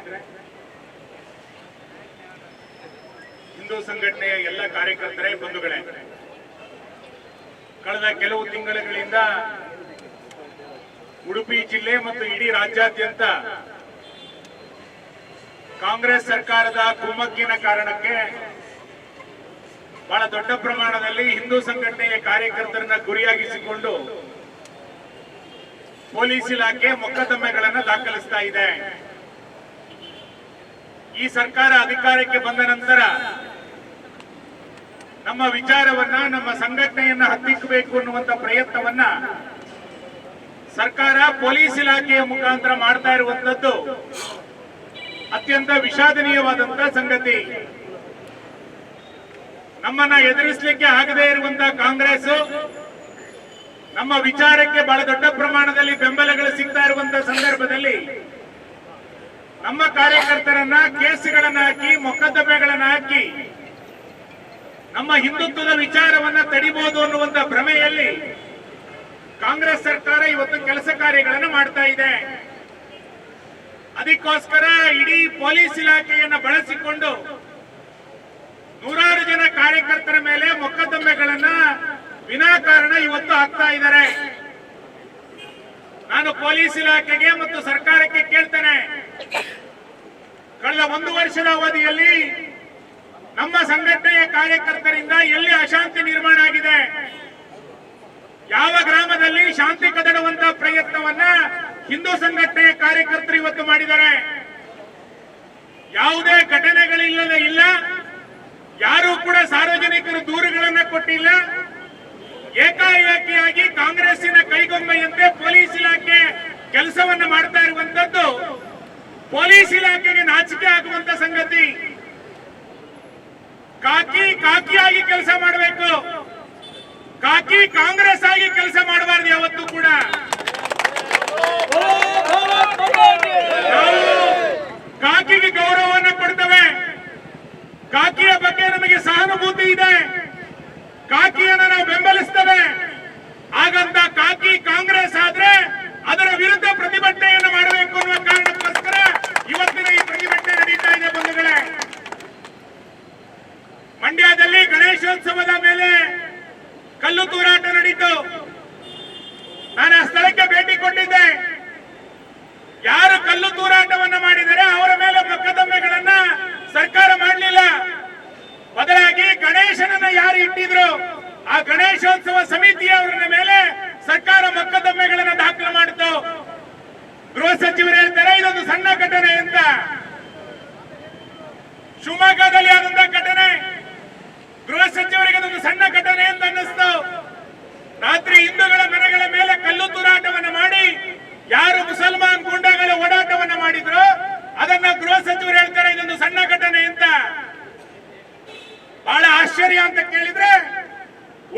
B: ಹಿಂದೂ ಸಂಘಟನೆಯ ಎಲ್ಲ ಕಾರ್ಯಕರ್ತರೇ ಬಂಧುಗಳೇ ಕಳೆದ ಕೆಲವು ತಿಂಗಳುಗಳಿಂದ ಉಡುಪಿ ಜಿಲ್ಲೆ ಮತ್ತು ಇಡೀ ರಾಜ್ಯಾದ್ಯಂತ ಕಾಂಗ್ರೆಸ್ ಸರ್ಕಾರದ ಕುಮ್ಮಕ್ಕಿನ ಕಾರಣಕ್ಕೆ ಬಹಳ ದೊಡ್ಡ ಪ್ರಮಾಣದಲ್ಲಿ ಹಿಂದೂ ಸಂಘಟನೆಯ ಕಾರ್ಯಕರ್ತರನ್ನ ಗುರಿಯಾಗಿಸಿಕೊಂಡು ಪೊಲೀಸ್ ಇಲಾಖೆ ಮೊಕದ್ದಮೆಗಳನ್ನು ದಾಖಲಿಸ್ತಾ ಇದೆ. ಈ ಸರ್ಕಾರ ಅಧಿಕಾರಕ್ಕೆ ಬಂದ ನಂತರ ನಮ್ಮ ವಿಚಾರವನ್ನ, ನಮ್ಮ ಸಂಘಟನೆಯನ್ನ ಹತ್ತಿಕ್ಕಬೇಕು ಅನ್ನುವಂತ ಪ್ರಯತ್ನವನ್ನ ಸರ್ಕಾರ ಪೊಲೀಸ್ ಇಲಾಖೆಯ ಮುಖಾಂತರ ಮಾಡ್ತಾ ಇರುವಂತದ್ದು ಅತ್ಯಂತ ವಿಷಾದನೀಯವಾದಂತ ಸಂಗತಿ. ನಮ್ಮನ್ನ ಎದುರಿಸಲಿಕ್ಕೆ ಆಗದೇ ಇರುವಂತ ಕಾಂಗ್ರೆಸ್, ನಮ್ಮ ವಿಚಾರಕ್ಕೆ ಬಹಳ ದೊಡ್ಡ ಪ್ರಮಾಣದಲ್ಲಿ ಬೆಂಬಲಗಳು ಸಿಗ್ತಾ ಇರುವಂತಹ ಸಂದರ್ಭದಲ್ಲಿ ನಮ್ಮ ಕಾರ್ಯಕರ್ತರನ್ನ ಕೇಸ್ಗಳನ್ನ ಹಾಕಿ, ಮೊಕದ್ದಮೆಗಳನ್ನ ಹಾಕಿ ನಮ್ಮ ಹಿಂದುತ್ವದ ವಿಚಾರವನ್ನ ತಡಿಬಹುದು ಅನ್ನುವಂತ ಭ್ರಮೆಯಲ್ಲಿ ಕಾಂಗ್ರೆಸ್ ಸರ್ಕಾರ ಇವತ್ತು ಕೆಲಸ ಕಾರ್ಯಗಳನ್ನು ಮಾಡ್ತಾ ಇದೆ. ಅದಕ್ಕೋಸ್ಕರ ಇಡೀ ಪೊಲೀಸ್ ಇಲಾಖೆಯನ್ನು ಬಳಸಿಕೊಂಡು ನೂರಾರು ಜನ ಕಾರ್ಯಕರ್ತರ ಮೇಲೆ ಮೊಕದ್ದಮೆಗಳನ್ನ ವಿನಾಕಾರಣ ಇವತ್ತು ಹಾಕ್ತಾ ಇದ್ದಾರೆ. ನಾನು ಪೊಲೀಸ್ ಇಲಾಖೆಗೆ ಮತ್ತು ಸರ್ಕಾರಕ್ಕೆ ಕೇಳ್ತೇನೆ. ಕಳೆದ ಒಂದು ವರ್ಷದ ಅವಧಿಯಲ್ಲಿ ನಮ್ಮ ಸಂಘಟನೆಯ ಕಾರ್ಯಕರ್ತರಿಂದ ಎಲ್ಲಿ ಅಶಾಂತಿ ನಿರ್ಮಾಣ ಆಗಿದೆ? ಯಾವ ಗ್ರಾಮದಲ್ಲಿ ಶಾಂತಿ ಕದಡುವಂತ ಪ್ರಯತ್ನವನ್ನ ಹಿಂದೂ ಸಂಘಟನೆಯ ಕಾರ್ಯಕರ್ತರು ಇವತ್ತು ಮಾಡಿದ್ದಾರೆ? ಯಾವುದೇ ಘಟನೆಗಳಿಲ್ಲದೆ ಇಲ್ಲ. ಯಾರು ಕೂಡ ಸಾರ್ವಜನಿಕರು ದೂರುಗಳನ್ನ ಕೊಟ್ಟಿಲ್ಲ. ಏಕಾಏಕಿಯಾಗಿ ಕಾಂಗ್ರೆಸ್ಸಿನ ಕೈಗೊಂಬೆಯಂತೆ ಪೊಲೀಸ್ ಇಲಾಖೆ ಕೆಲಸವನ್ನು ಮಾಡ್ತಾ ಇರುವಂತದ್ದು ಪೊಲೀಸ್ ಇಲಾಖೆಗೆ ನಾಚಿಕೆ ಆಗುವಂತ ಸಂಗತಿ. ಕಾಕಿ ಕಾಕಿಯಾಗಿ ಕೆಲಸ ಮಾಡಬೇಕು. ಕಾಕಿ ಕಾಂಗ್ರೆಸ್ ಆಗಿ ಕೆಲಸ ಮಾಡಬಾರ್ದು ಯಾವತ್ತೂ ಕೂಡ. ಕಾಕಿಗೆ ಗೌರವವನ್ನು ಕೊಡ್ತವೆ? ಕಾಕಿಯ ಬಗ್ಗೆ ನಮಗೆ ಸಹಾನುಭೂತಿ ಇದೆ. ಕಾಕಿಯನ್ನು ನಾವು ಬೆಂಬಲಿಸ್ತೇವೆ ಹಾಗಂತ ಕಾಕಿ ಕಾಂಗ್ರೆಸ್ ಆದ್ರೆ ಅದರ ವಿರುದ್ಧ ಪ್ರತಿಭಟನೆಯನ್ನು ಮಾಡಬೇಕು ಅನ್ನುವ ಕಾರಣಕ್ಕೋಸ್ಕರ ಇವತ್ತಿನ ಈ ಪ್ರತಿಭಟನೆ ನಡೀತಾ ಇದೆ ಬಂಧುಗಳೇ ಮಂಡ್ಯದಲ್ಲಿ ಗಣೇಶೋತ್ಸವದ ಮೇಲೆ ಕಲ್ಲು ತೂರಾಟ ನಡೀತು ನಾನು ಆ ಸ್ಥಳಕ್ಕೆ ಭೇಟಿ ಕೊಟ್ಟಿದ್ದೆ ಯಾರು ಕಲ್ಲು ತೂರಾಟವನ್ನ ಮಾಡಿದರೆ ಅವರ ಮೇಲೆ ಮೊಕದ್ದಮೆಗಳನ್ನ ಸರ್ಕಾರ ಮಾಡಲಿಲ್ಲ ಬದಲಾಗಿ ಗಣೇಶನನ್ನ ಯಾರು ಇಟ್ಟಿದ್ರು ಆ ಗಣೇಶೋತ್ಸವ ಸಮಿತಿಯವರ ಮೇಲೆ ಸರ್ಕಾರ ಮೊಕದ್ದಮೆಗಳನ್ನ ದಾಖಲು ಮಾಡಿತು ಗೃಹ ಸಚಿವರು ಹೇಳ್ತಾರೆ ಇದೊಂದು ಸಣ್ಣ ಘಟನೆ ಅಂತ ಶಿವಮೊಗ್ಗದಲ್ಲಿ ಆದಂತಹ ಘಟನೆ ಗೃಹ ಸಚಿವರಿಗೆ ಅದೊಂದು ಸಣ್ಣ ಘಟನೆ ಅಂತ ಅನ್ನಿಸ್ತು ರಾತ್ರಿ ಹಿಂದೂಗಳ ಮನೆಗಳ ಮೇಲೆ ಕಲ್ಲು ತೂರಾಟವನ್ನ ಮಾಡಿ ಯಾರು ಮುಸಲ್ಮಾನ್ ಗೂಂಡಾಗಳ ಓಡಾಟವನ್ನ ಮಾಡಿದ್ರು ಅದನ್ನ ಗೃಹ ಸಚಿವರು ಹೇಳ್ತಾರೆ ಇದೊಂದು ಸಣ್ಣ ಘಟನೆ ಅಂತ ಆಶ್ಚರ್ಯ ಅಂತ ಕೇಳಿದ್ರೆ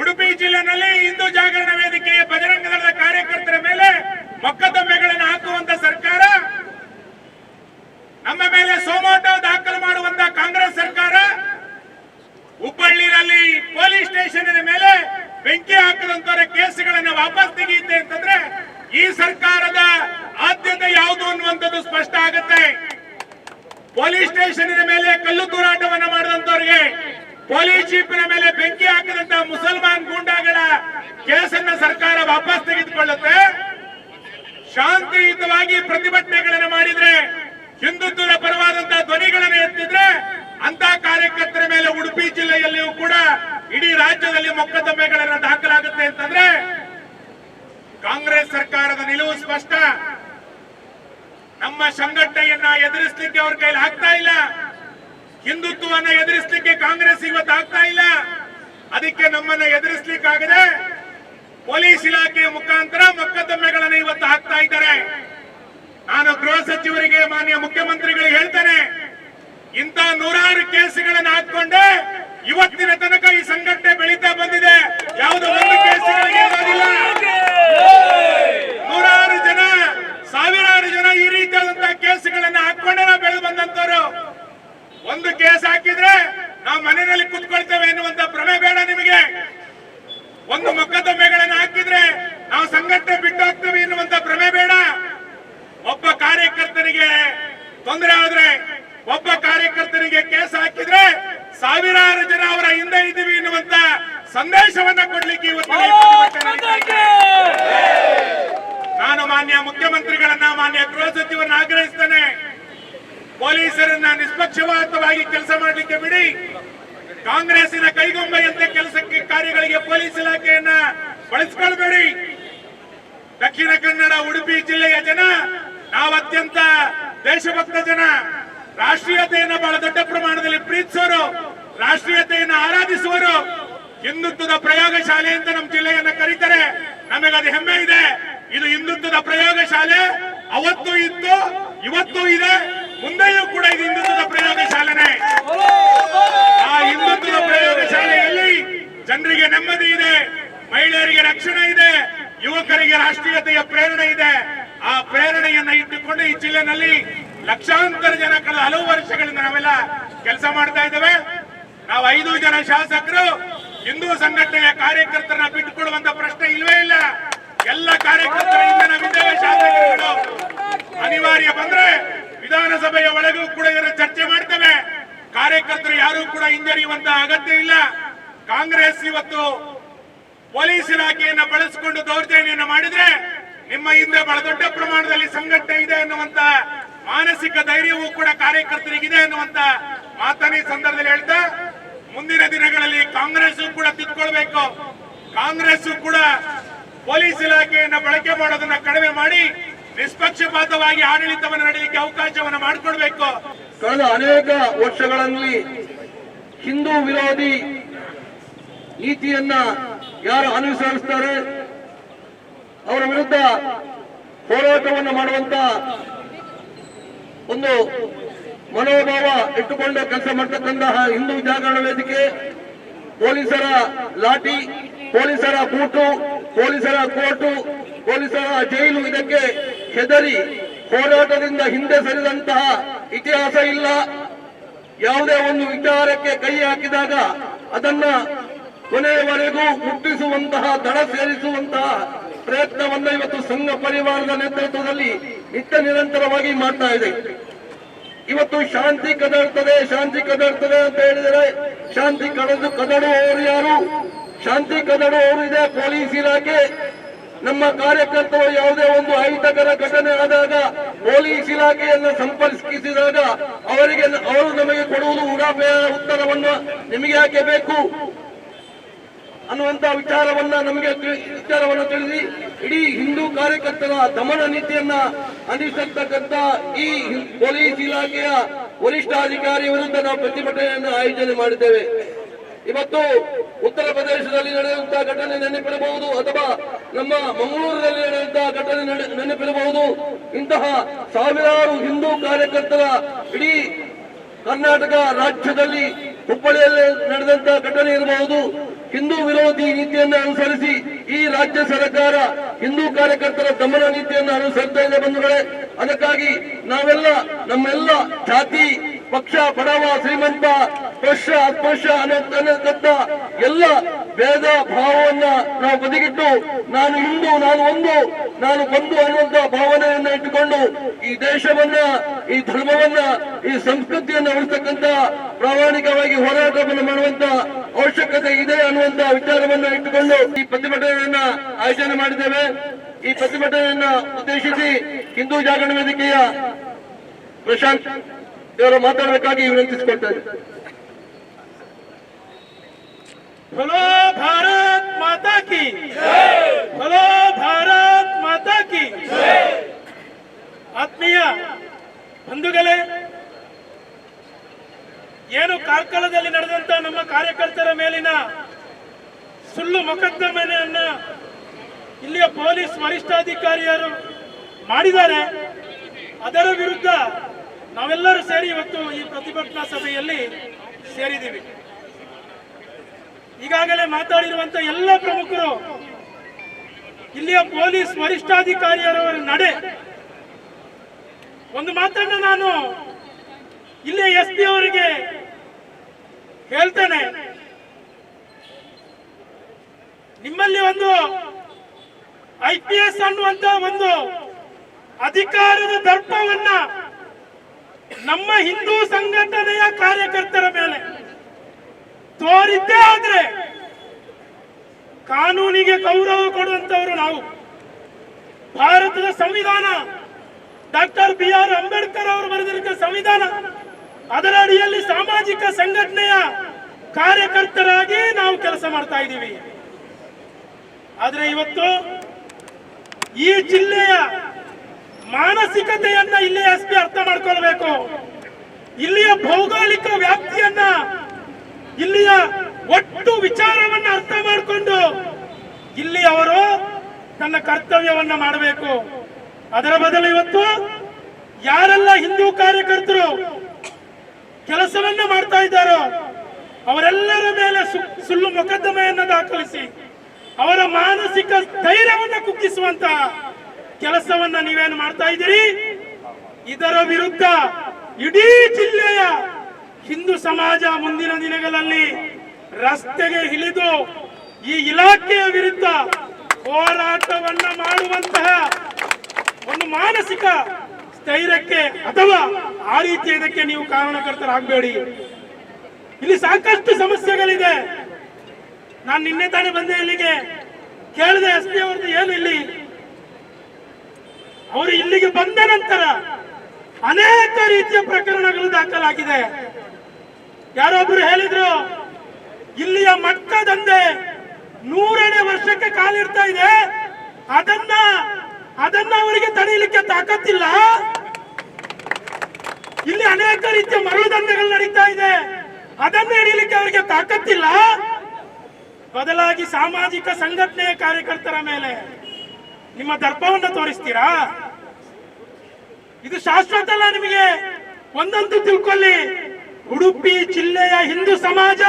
B: ಉಡುಪಿ ಜಿಲ್ಲೆನಲ್ಲಿ ಹಿಂದೂ ಜಾಗರಣ ವೇದಿಕೆಯ ಬಜರಂಗ ದಳದ ಕಾರ್ಯಕರ್ತರ ಮೇಲೆ ಮೊಕದ್ದಮೆಗಳನ್ನು ಹಾಕುವಂತ ಸರ್ಕಾರ, ನಮ್ಮ ಮೇಲೆ ಸೋಮೋಟ ದಾಖಲು ಮಾಡುವಂತ ಕಾಂಗ್ರೆಸ್ ಸರ್ಕಾರ, ಹುಬ್ಬಳ್ಳಿನಲ್ಲಿ ಪೊಲೀಸ್ ಸ್ಟೇಷನ್ ಮೇಲೆ ಬೆಂಕಿ ಹಾಕದಂತರ ಕೇಸುಗಳನ್ನು ವಾಪಸ್ ತೆಗೆಯುತ್ತೆ ಅಂತಂದ್ರೆ ಈ ಸರ್ಕಾರದ ಆದ್ಯತೆ ಯಾವುದು ಅನ್ನುವಂಥದ್ದು ಸ್ಪಷ್ಟ ಆಗುತ್ತೆ. ಪೊಲೀಸ್ ಸ್ಟೇಷನ್ ಮೇಲೆ ಕಲ್ಲು ತೂರಾಟವನ್ನು ಮಾಡಿದಂತವರಿಗೆ ಪೊಲೀಸ್ ಜೀಪಿನ ಮೇಲೆ ಬೆಂಕಿ ಹಾಕಿದಂತ ಮುಸಲ್ಮಾನ್ ಗೂಂಡಾಗಳ ಕೇಸನ್ನ ಸರ್ಕಾರ ವಾಪಸ್ ತೆಗೆದುಕೊಳ್ಳುತ್ತೆ. ಶಾಂತಿಯುತವಾಗಿ ಪ್ರತಿಭಟನೆಗಳನ್ನು ಮಾಡಿದ್ರೆ, ಹಿಂದುತ್ವದ ಪರವಾದಂತ ಧ್ವನಿಗಳನ್ನು ಎತ್ತಿದ್ರೆ ಅಂತ ಕಾರ್ಯಕರ್ತರ ಮೇಲೆ ಉಡುಪಿ ಜಿಲ್ಲೆಯಲ್ಲಿಯೂ ಕೂಡ ಇಡೀ ರಾಜ್ಯದಲ್ಲಿ ಮೊಕದ್ದಮೆಗಳನ್ನು ದಾಖಲಾಗುತ್ತೆ ಅಂತಂದ್ರೆ, ಕಾಂಗ್ರೆಸ್ ಸರ್ಕಾರದ ನಿಲುವು ಸ್ಪಷ್ಟ. ನಮ್ಮ ಸಂಘಟನೆಯನ್ನ ಎದುರಿಸಲಿಕ್ಕೆ ಅವ್ರ ಕೈಲಿ ಆಗ್ತಾ ಇಲ್ಲ. ಹಿಂದುತ್ವವನ್ನ ಎದುರಿಸಲಿಕ್ಕೆ ಕಾಂಗ್ರೆಸ್ ಇವತ್ತು ಆಗ್ತಾ ಇಲ್ಲ. ಅದಕ್ಕೆ ನಮ್ಮನ್ನ ಎದುರಿಸಲಿಕ್ಕಾಗದೆ ಪೊಲೀಸ್ ಇಲಾಖೆಯ ಮುಖಾಂತರ ಮೊಕದ್ದಮೆಗಳನ್ನು ಇವತ್ತು ಹಾಕ್ತಾ ಇದ್ದಾರೆ. ನಾನು ಗೃಹ ಸಚಿವರಿಗೆ, ಮಾನ್ಯ ಮುಖ್ಯಮಂತ್ರಿಗಳು ಹೇಳ್ತೇನೆ ಇಂತ ನೂರಾರು ಕೇಸುಗಳನ್ನು ಹಾಕೊಂಡೆ ಇವತ್ತಿನ ತನಕ ಈ ಸಂಘಟನೆ ಬೆಳೀತಾ ಬಂದಿದೆ. ಯಾವುದೋ ಒಂದು ಕೇಸುಗಳಿಗೆ ನೂರಾರು ಜನ, ಸಾವಿರಾರು ಜನ ಈ ರೀತಿಯಾದಂತಹ ಕೇಸುಗಳನ್ನು ಹಾಕೊಂಡೆ ನಾವು ಬೆಳೆದು ಬಂದಂತವ್ರು ಒಂದು ಕೇಸ್ ಹಾಕಿದ್ರೆ ನಾವು ಮನೆಯಲ್ಲಿ ಕುತ್ಕೊಳ್ತೇವೆ ಎನ್ನುವಂತ ಭ್ರಮೆ ಬೇಡ ನಿಮಗೆ. ಒಂದು ಮೊಕದ್ದಮೆಗಳನ್ನು ಹಾಕಿದ್ರೆ ನಾವು ಸಂಘಟನೆ ಬಿಟ್ಟು ಹೋಗ್ತೇವೆ ಎನ್ನುವಂತ ಭ್ರಮೆ ಬೇಡ. ಒಬ್ಬ ಕಾರ್ಯಕರ್ತನಿಗೆ ತೊಂದರೆ ಆದ್ರೆ ಒಬ್ಬ ಕಾರ್ಯಕರ್ತನಿಗೆ ಕೇಸ್ ಹಾಕಿದ್ರೆ ಸಾವಿರಾರು ಜನ ಅವರ ಹಿಂದೆ ಇದ್ದೀವಿ ಎನ್ನುವಂತ ಸಂದೇಶವನ್ನ ಕೊಡ್ಲಿಕ್ಕೆ. ನಾನು ಮಾನ್ಯ ಮುಖ್ಯಮಂತ್ರಿಗಳನ್ನ ಮಾನ್ಯ ಗೃಹ ಸಚಿವರನ್ನ ಆಗ್ರಹಿಸ್ತೇನೆ. ಪೊಲೀಸರನ್ನ ನಿಷ್ಪಕ್ಷಪಾತವಾಗಿ ಕೆಲಸ ಮಾಡಲಿಕ್ಕೆ ಬಿಡಿ. ಕಾಂಗ್ರೆಸ್ಸಿನ ಕೈಗೊಂಬೆಯಂತೆ ಕೆಲಸಕ್ಕೆ ಕಾರ್ಯಗಳಿಗೆ ಪೊಲೀಸ್ ಇಲಾಖೆಯನ್ನ ಬಳಸ್ಕೊಳ್ಬೇಡಿ. ದಕ್ಷಿಣ ಕನ್ನಡ, ಉಡುಪಿ ಜಿಲ್ಲೆಯ ಜನ ನಾವು ಅತ್ಯಂತ ದೇಶಭಕ್ತ ಜನ, ರಾಷ್ಟ್ರೀಯತೆಯನ್ನು ಬಹಳ ದೊಡ್ಡ ಪ್ರಮಾಣದಲ್ಲಿ ಪ್ರೀತಿಸೋರು, ರಾಷ್ಟ್ರೀಯತೆಯನ್ನು ಆರಾಧಿಸುವರು. ಹಿಂದುತ್ವದ ಪ್ರಯೋಗಶಾಲೆ ಅಂತ ನಮ್ಮ ಜಿಲ್ಲೆಯನ್ನ ಕರೀತಾರೆ. ನಮಗೆ ಅದು ಹೆಮ್ಮೆ ಇದೆ. ಇದು ಹಿಂದುತ್ವದ ಪ್ರಯೋಗಶಾಲೆ. ಅವತ್ತು ಇತ್ತು, ಇವತ್ತು ಇದೆ. ಮುಂದೆಯೂ ಕೂಡ ಇದು ಹಿಂದುತ್ವದ ಪ್ರಯೋಗಶಾಲೆನೇ ಆ ಹಿಂದುತ್ವದ ಪ್ರಯೋಗಶಾಲೆಯಲ್ಲಿ ಜನರಿಗೆ ನೆಮ್ಮದಿ ಇದೆ, ಮಹಿಳೆಯರಿಗೆ ರಕ್ಷಣೆ ಇದೆ, ಯುವಕರಿಗೆ ರಾಷ್ಟ್ರೀಯತೆಯ ಪ್ರೇರಣೆ ಇದೆ. ಆ ಪ್ರೇರಣೆಯನ್ನ ಇಟ್ಟುಕೊಂಡು ಈ ಜಿಲ್ಲೆನಲ್ಲಿ ಲಕ್ಷಾಂತರ ಜನ ಕಳೆದ ಹಲವು ವರ್ಷಗಳಿಂದ ನಾವೆಲ್ಲ ಕೆಲಸ ಮಾಡ್ತಾ ಇದ್ದೇವೆ. ನಾವು ಐದು ಜನ ಶಾಸಕರು, ಹಿಂದೂ ಸಂಘಟನೆಯ ಕಾರ್ಯಕರ್ತರನ್ನ ಬಿಟ್ಟುಕೊಡುವಂತ ಪ್ರಶ್ನೆ ಇಲ್ವೇ ಇಲ್ಲ. ಎಲ್ಲ ಕಾರ್ಯಕರ್ತರಿಂದ ನಾವಿದ್ದೇವೆ ಶಾಸಕರುಗಳು. ಅನಿವಾರ್ಯ ಬಂದ್ರೆ ವಿಧಾನಸಭೆಯ ಒಳಗೂ ಕೂಡ ಇದರ ಚರ್ಚೆ ಮಾಡ್ತೇವೆ. ಕಾರ್ಯಕರ್ತರು ಯಾರು ಕೂಡ ಹಿಂಜರಿಯುವಂತ ಅಗತ್ಯ ಇಲ್ಲ. ಕಾಂಗ್ರೆಸ್ ಇವತ್ತು ಪೊಲೀಸ್ ಇಲಾಖೆಯನ್ನು ಬಳಸಿಕೊಂಡು ದೌರ್ಜನ್ಯವನ್ನು ಮಾಡಿದ್ರೆ ನಿಮ್ಮ ಹಿಂದೆ ಬಹಳ ದೊಡ್ಡ ಪ್ರಮಾಣದಲ್ಲಿ ಸಂಘಟನೆ ಇದೆ ಅನ್ನುವಂತ ಮಾನಸಿಕ ಧೈರ್ಯವೂ ಕೂಡ ಕಾರ್ಯಕರ್ತರಿಗಿದೆ ಅನ್ನುವಂತ ಮಾತನ್ನ ಈ ಸಂದರ್ಭದಲ್ಲಿ ಹೇಳ್ತಾ, ಮುಂದಿನ ದಿನಗಳಲ್ಲಿ ಕಾಂಗ್ರೆಸ್ ಕೂಡ ತಿದ್ಕೊಳ್ಬೇಕು. ಕಾಂಗ್ರೆಸ್ ಕೂಡ ಪೊಲೀಸ್ ಇಲಾಖೆಯನ್ನು ಬಳಕೆ ಮಾಡೋದನ್ನ ಕಡಿಮೆ ಮಾಡಿ ನಿಷ್ಪಕ್ಷಪಾತವಾಗಿ ಆಡಳಿತವನ್ನು ನಡೆಯಲಿಕ್ಕೆ ಅವಕಾಶವನ್ನು ಮಾಡಿಕೊಡ್ಬೇಕು.
D: ಕಳೆದ ಅನೇಕ ವರ್ಷಗಳಲ್ಲಿ ಹಿಂದೂ ವಿರೋಧಿ ನೀತಿಯನ್ನ ಯಾರು ಅನುಸರಿಸ್ತಾರೆ? ಅವರ ವಿರುದ್ಧ ಹೋರಾಟವನ್ನು ಮಾಡುವಂತ ಒಂದು ಮನೋಭಾವ ಇಟ್ಟುಕೊಂಡು ಕೆಲಸ ಮಾಡ್ತಕ್ಕಂತಹ ಹಿಂದೂ ಜಾಗರಣ ವೇದಿಕೆ, ಪೊಲೀಸರ ಲಾಠಿ, ಪೊಲೀಸರ ಬೂಟು ಪೊಲೀಸರ ಕೋರ್ಟು, ಪೊಲೀಸರ ಜೈಲು ಇದಕ್ಕೆ ಹೆದರಿ ಹೋರಾಟದಿಂದ ಹಿಂದೆ ಸರಿದಂತಹ ಇತಿಹಾಸ ಇಲ್ಲ. ಯಾವುದೇ ಒಂದು ವಿಚಾರಕ್ಕೆ ಕೈ ಹಾಕಿದಾಗ ಅದನ್ನ ಕೊನೆಯವರೆಗೂ ಮುಟ್ಟಿಸುವಂತಹ ದಡ ಸೇರಿಸುವಂತಹ ಪ್ರಯತ್ನವನ್ನ ಇವತ್ತು ಸಂಘ ಪರಿವಾರದ ನೇತೃತ್ವದಲ್ಲಿ ನಿತ್ಯ ನಿರಂತರವಾಗಿ ಮಾಡ್ತಾ ಇದೆ. ಇವತ್ತು ಶಾಂತಿ ಕದಡ್ತದೆ ಶಾಂತಿ ಕದಡ್ತದೆ ಅಂತ ಹೇಳಿದರೆ ಶಾಂತಿ ಕಳೆದು ಕದಡುವವರು ಯಾರು? ಶಾಂತಿ ಕದಡುವವರು ಇದೆ, ಪೊಲೀಸ್ ಇಲಾಖೆ. ನಮ್ಮ ಕಾರ್ಯಕರ್ತರು ಯಾವುದೇ ಒಂದು ಅಹಿತಕರ ಘಟನೆ ಆದಾಗ ಪೊಲೀಸ್ ಇಲಾಖೆಯನ್ನು ಸಂಪರ್ಕಿಸಿದಾಗ ಅವರಿಗೆ ಅವರು ನಮಗೆ ಕೊಡುವುದು ಉಡಾಫೆಯ ಉತ್ತರವನ್ನು ನಿಮಗೆ ಯಾಕೆ ಬೇಕು? ಅನ್ನುವಂತ ವಿಚಾರವನ್ನ ನಮಗೆ ವಿಚಾರವನ್ನು ತಿಳಿಸಿ. ಇಡೀ ಹಿಂದೂ ಕಾರ್ಯಕರ್ತರ ದಮನ ನೀತಿಯನ್ನ ಅನುಸರಿಸತಕ್ಕಂತ ಈ ಪೊಲೀಸ್ ಇಲಾಖೆಯ ವರಿಷ್ಠಾಧಿಕಾರಿ ವಿರುದ್ಧ ನಾವು ಪ್ರತಿಭಟನೆಯನ್ನು ಆಯೋಜನೆ ಮಾಡಿದ್ದೇವೆ. ಇವತ್ತು ಉತ್ತರ ಪ್ರದೇಶದಲ್ಲಿ ನಡೆದಂತಹ ಘಟನೆ ನೆನಪಿರಬಹುದು ಅಥವಾ ನಮ್ಮ ಮಂಗಳೂರಿನಲ್ಲಿ ನಡೆದಂತಹ ಘಟನೆ ನೆನಪಿರಬಹುದು ಇಂತಹ ಸಾವಿರಾರು ಹಿಂದೂ ಕಾರ್ಯಕರ್ತರ ಇಡೀ ಕರ್ನಾಟಕ ರಾಜ್ಯದಲ್ಲಿ ಹುಬ್ಬಳ್ಳಿಯಲ್ಲಿ ನಡೆದಂತಹ ಘಟನೆ ಇರಬಹುದು. ಹಿಂದೂ ವಿರೋಧಿ ನೀತಿಯನ್ನು ಅನುಸರಿಸಿ ಈ ರಾಜ್ಯ ಸರ್ಕಾರ ಹಿಂದೂ ಕಾರ್ಯಕರ್ತರ ದಮನ ನೀತಿಯನ್ನು ಅನುಸರಿಸ್ತಾ ಇದೆ ಬಂಧುಗಳೇ. ಅದಕ್ಕಾಗಿ ನಾವೆಲ್ಲ ನಮ್ಮೆಲ್ಲ ಜಾತಿ, ಪಕ್ಷ ಬಡವ ಶ್ರೀಮಂತ ಸ್ಪರ್ಶ ಅಸ್ಪರ್ಶ ಅನ್ನತಕ್ಕಂಥ ಎಲ್ಲ ಭೇದ ಭಾವವನ್ನ ನಾವು ಬದಿಗಿಟ್ಟು ನಾನು ಹಿಂದೂ, ನಾನು ಒಂದು, ನಾನು ಬಂದು ಅನ್ನುವಂತ ಭಾವನೆಯನ್ನ ಇಟ್ಟುಕೊಂಡು ಈ ದೇಶವನ್ನ, ಈ ಧರ್ಮವನ್ನ, ಈ ಸಂಸ್ಕೃತಿಯನ್ನ ಉಳಿಸ್ತಕ್ಕಂಥ ಪ್ರಾಮಾಣಿಕವಾಗಿ ಹೋರಾಟವನ್ನು ಮಾಡುವಂತ ಅವಶ್ಯಕತೆ ಇದೆ ಅನ್ನುವಂತ ವಿಚಾರವನ್ನ ಇಟ್ಟುಕೊಂಡು ಈ ಪ್ರತಿಭಟನೆಯನ್ನ ಆಯೋಜನೆ ಮಾಡಿದ್ದೇವೆ. ಈ ಪ್ರತಿಭಟನೆಯನ್ನ ಉದ್ದೇಶಿಸಿ ಹಿಂದೂ ಜಾಗರಣ ವೇದಿಕೆಯ ಪ್ರಶಾಂತ್ ಇವರು ಮಾತಾಡಬೇಕಾಗಿ ವಿನಂತಿಸಿಕೊಳ್ತೇನೆ
E: बोलो भारत माता की बोलो ಭಾರತ್ ಮಾತಾ ಕಿ ಆತ್ಮೀಯ ಬಂಧುಗಳೇ ಏನು ಕಾರ್ಕಳದಲ್ಲಿ ನಡೆದಂತ ನಮ್ಮ ಕಾರ್ಯಕರ್ತರ ಮೇಲಿನ ಸುಳ್ಳು ಮೊಕದ್ದಮೆಯನ್ನ ಇಲ್ಲಿಯ ಪೊಲೀಸ್ ವರಿಷ್ಠಾಧಿಕಾರಿಯರು ಮಾಡಿದ್ದಾರೆ ಅದರ ವಿರುದ್ಧ ನಾವೆಲ್ಲರೂ ಸೇರಿ ಇವತ್ತು ಈ ಪ್ರತಿಭಟನಾ ಸಭೆಯಲ್ಲಿ ಸೇರಿದ್ದೀವಿ ಈಗಾಗಲೇ ಮಾತಾಡಿರುವಂತ ಎಲ್ಲ ಪ್ರಮುಖರು, ಇಲ್ಲಿಯ ಪೊಲೀಸ್ ವರಿಷ್ಠಾಧಿಕಾರಿಯರವರ ನಡೆ. ಒಂದು ಮಾತನ್ನ ನಾನು ಇಲ್ಲಿ ಎಸ್ ಪಿ ಅವರಿಗೆ ಹೇಳ್ತೇನೆ. ನಿಮ್ಮಲ್ಲಿ ಒಂದು ಐ ಪಿ ಎಸ್ ಅನ್ನುವಂತ ಒಂದು ಅಧಿಕಾರದ ದರ್ಪವನ್ನ ನಮ್ಮ ಹಿಂದೂ ಸಂಘಟನೆಯ ಕಾರ್ಯಕರ್ತರ ಮೇಲೆ ತೋರಿದ್ದೇ ಆದ್ರೆ ಕಾನೂನಿಗೆ ಗೌರವ ಕೊಡುವಂತವರು ನಾವು. ಭಾರತದ ಸಂವಿಧಾನ, ಡಾಕ್ಟರ್ ಬಿ ಆರ್ ಅಂಬೇಡ್ಕರ್ ಅವರು ಬರೆದಿರುವ ಸಂವಿಧಾನ, ಅದರ ಅಡಿಯಲ್ಲಿ ಸಾಮಾಜಿಕ ಸಂಘಟನೆಯ ಕಾರ್ಯಕರ್ತರಾಗಿ ನಾವು ಕೆಲಸ ಮಾಡ್ತಾ ಇದ್ದೀವಿ. ಆದ್ರೆ ಇವತ್ತು ಈ ಜಿಲ್ಲೆಯ ಮಾನಸಿಕತೆಯನ್ನ ಇಲ್ಲಿ ಎಸ್ ಪಿ ಅರ್ಥ ಮಾಡ್ಕೊಳ್ಬೇಕು. ಇಲ್ಲಿಯ ಭೌಗೋಳಿಕ ವ್ಯಾಪ್ತಿಯನ್ನ ಇಲ್ಲಿಯ ಒಟ್ಟು ವಿಚಾರವನ್ನ ಅರ್ಥ ಮಾಡಿಕೊಂಡು ಇಲ್ಲಿ ಅವರು ತನ್ನ ಕರ್ತವ್ಯವನ್ನ ಮಾಡಬೇಕು. ಅದರ ಬದಲು ಇವತ್ತು ಯಾರೆಲ್ಲ ಹಿಂದೂ ಕಾರ್ಯಕರ್ತರು ಕೆಲಸವನ್ನ ಮಾಡ್ತಾ ಇದ್ದಾರೋ ಅವರೆಲ್ಲರ ಮೇಲೆ ಸುಳ್ಳು ಮೊಕದ್ದಮೆಯನ್ನ ದಾಖಲಿಸಿ ಅವರ ಮಾನಸಿಕ ಧೈರ್ಯವನ್ನ ಕುಗ್ಗಿಸುವಂತ ಕೆಲಸವನ್ನ ನೀವೇನು ಮಾಡ್ತಾ ಇದ್ದೀರಿ? ಇದರ ವಿರುದ್ಧ ಇಡೀ ಜಿಲ್ಲೆಯ ಹಿಂದೂ ಸಮಾಜ ಮುಂದಿನ ದಿನಗಳಲ್ಲಿ ರಸ್ತೆಗೆ ಇಳಿದು ಈ ಇಲಾಖೆಯ ವಿರುದ್ಧ ಹೋರಾಟವನ್ನ ಮಾಡುವಂತಹ ಒಂದು ಮಾನಸಿಕ ಸ್ಥೈರ್ಯಕ್ಕೆ ಅಥವಾ ಆ ರೀತಿ ಇದಕ್ಕೆ ನೀವು ಕಾರಣಕರ್ತರಾಗಬೇಡಿ. ಇಲ್ಲಿ ಸಾಕಷ್ಟು ಸಮಸ್ಯೆಗಳಿದೆ. ನಾನು ನಿನ್ನೆ ತಾನೇ ಬಂದೆ ಇಲ್ಲಿಗೆ. ಕೇಳಿದೆ ಎಸ್ ಪಿ ಅವ್ರದ್ದು ಏನು ಇಲ್ಲಿ. ಅವರು ಇಲ್ಲಿಗೆ ಬಂದ ನಂತರ ಅನೇಕ ರೀತಿಯ ಪ್ರಕರಣಗಳು ದಾಖಲಾಗಿದೆ. ಯಾರೊಬ್ರು ಹೇಳಿದ್ರು, ಇಲ್ಲಿಯ ಮಟ್ಟ ದಂಧೆ ನೂರನೇ ವರ್ಷಕ್ಕೆ ಕಾಲಿಡ್ತಾ ಇದೆ. ಅದನ್ನ ಅದನ್ನ ಅವರಿಗೆ ತಡೆಯಲಿಕ್ಕೆ ತಾಕತ್ತಿಲ್ಲ. ಇಲ್ಲಿ ಅನೇಕ ರೀತಿಯ ಮರಳು ದಂಧೆಗಳು ನಡೀತಾ ಇದೆ. ಅದನ್ನ ಹಿಡಿಯಲಿಕ್ಕೆ ಅವರಿಗೆ ತಾಕತ್ತಿಲ್ಲ. ಬದಲಾಗಿ ಸಾಮಾಜಿಕ ಸಂಘಟನೆಯ ಕಾರ್ಯಕರ್ತರ ಮೇಲೆ ನಿಮ್ಮ ದರ್ಪವನ್ನು ತೋರಿಸ್ತೀರಾ? ಇದು ಶಾಶ್ವತ ಅಲ್ಲ ನಿಮಗೆ. ಒಂದಂತೂ ತಿಳ್ಕೊಳ್ಳಿ. ಉಡುಪಿ ಜಿಲ್ಲೆಯ ಹಿಂದೂ ಸಮಾಜ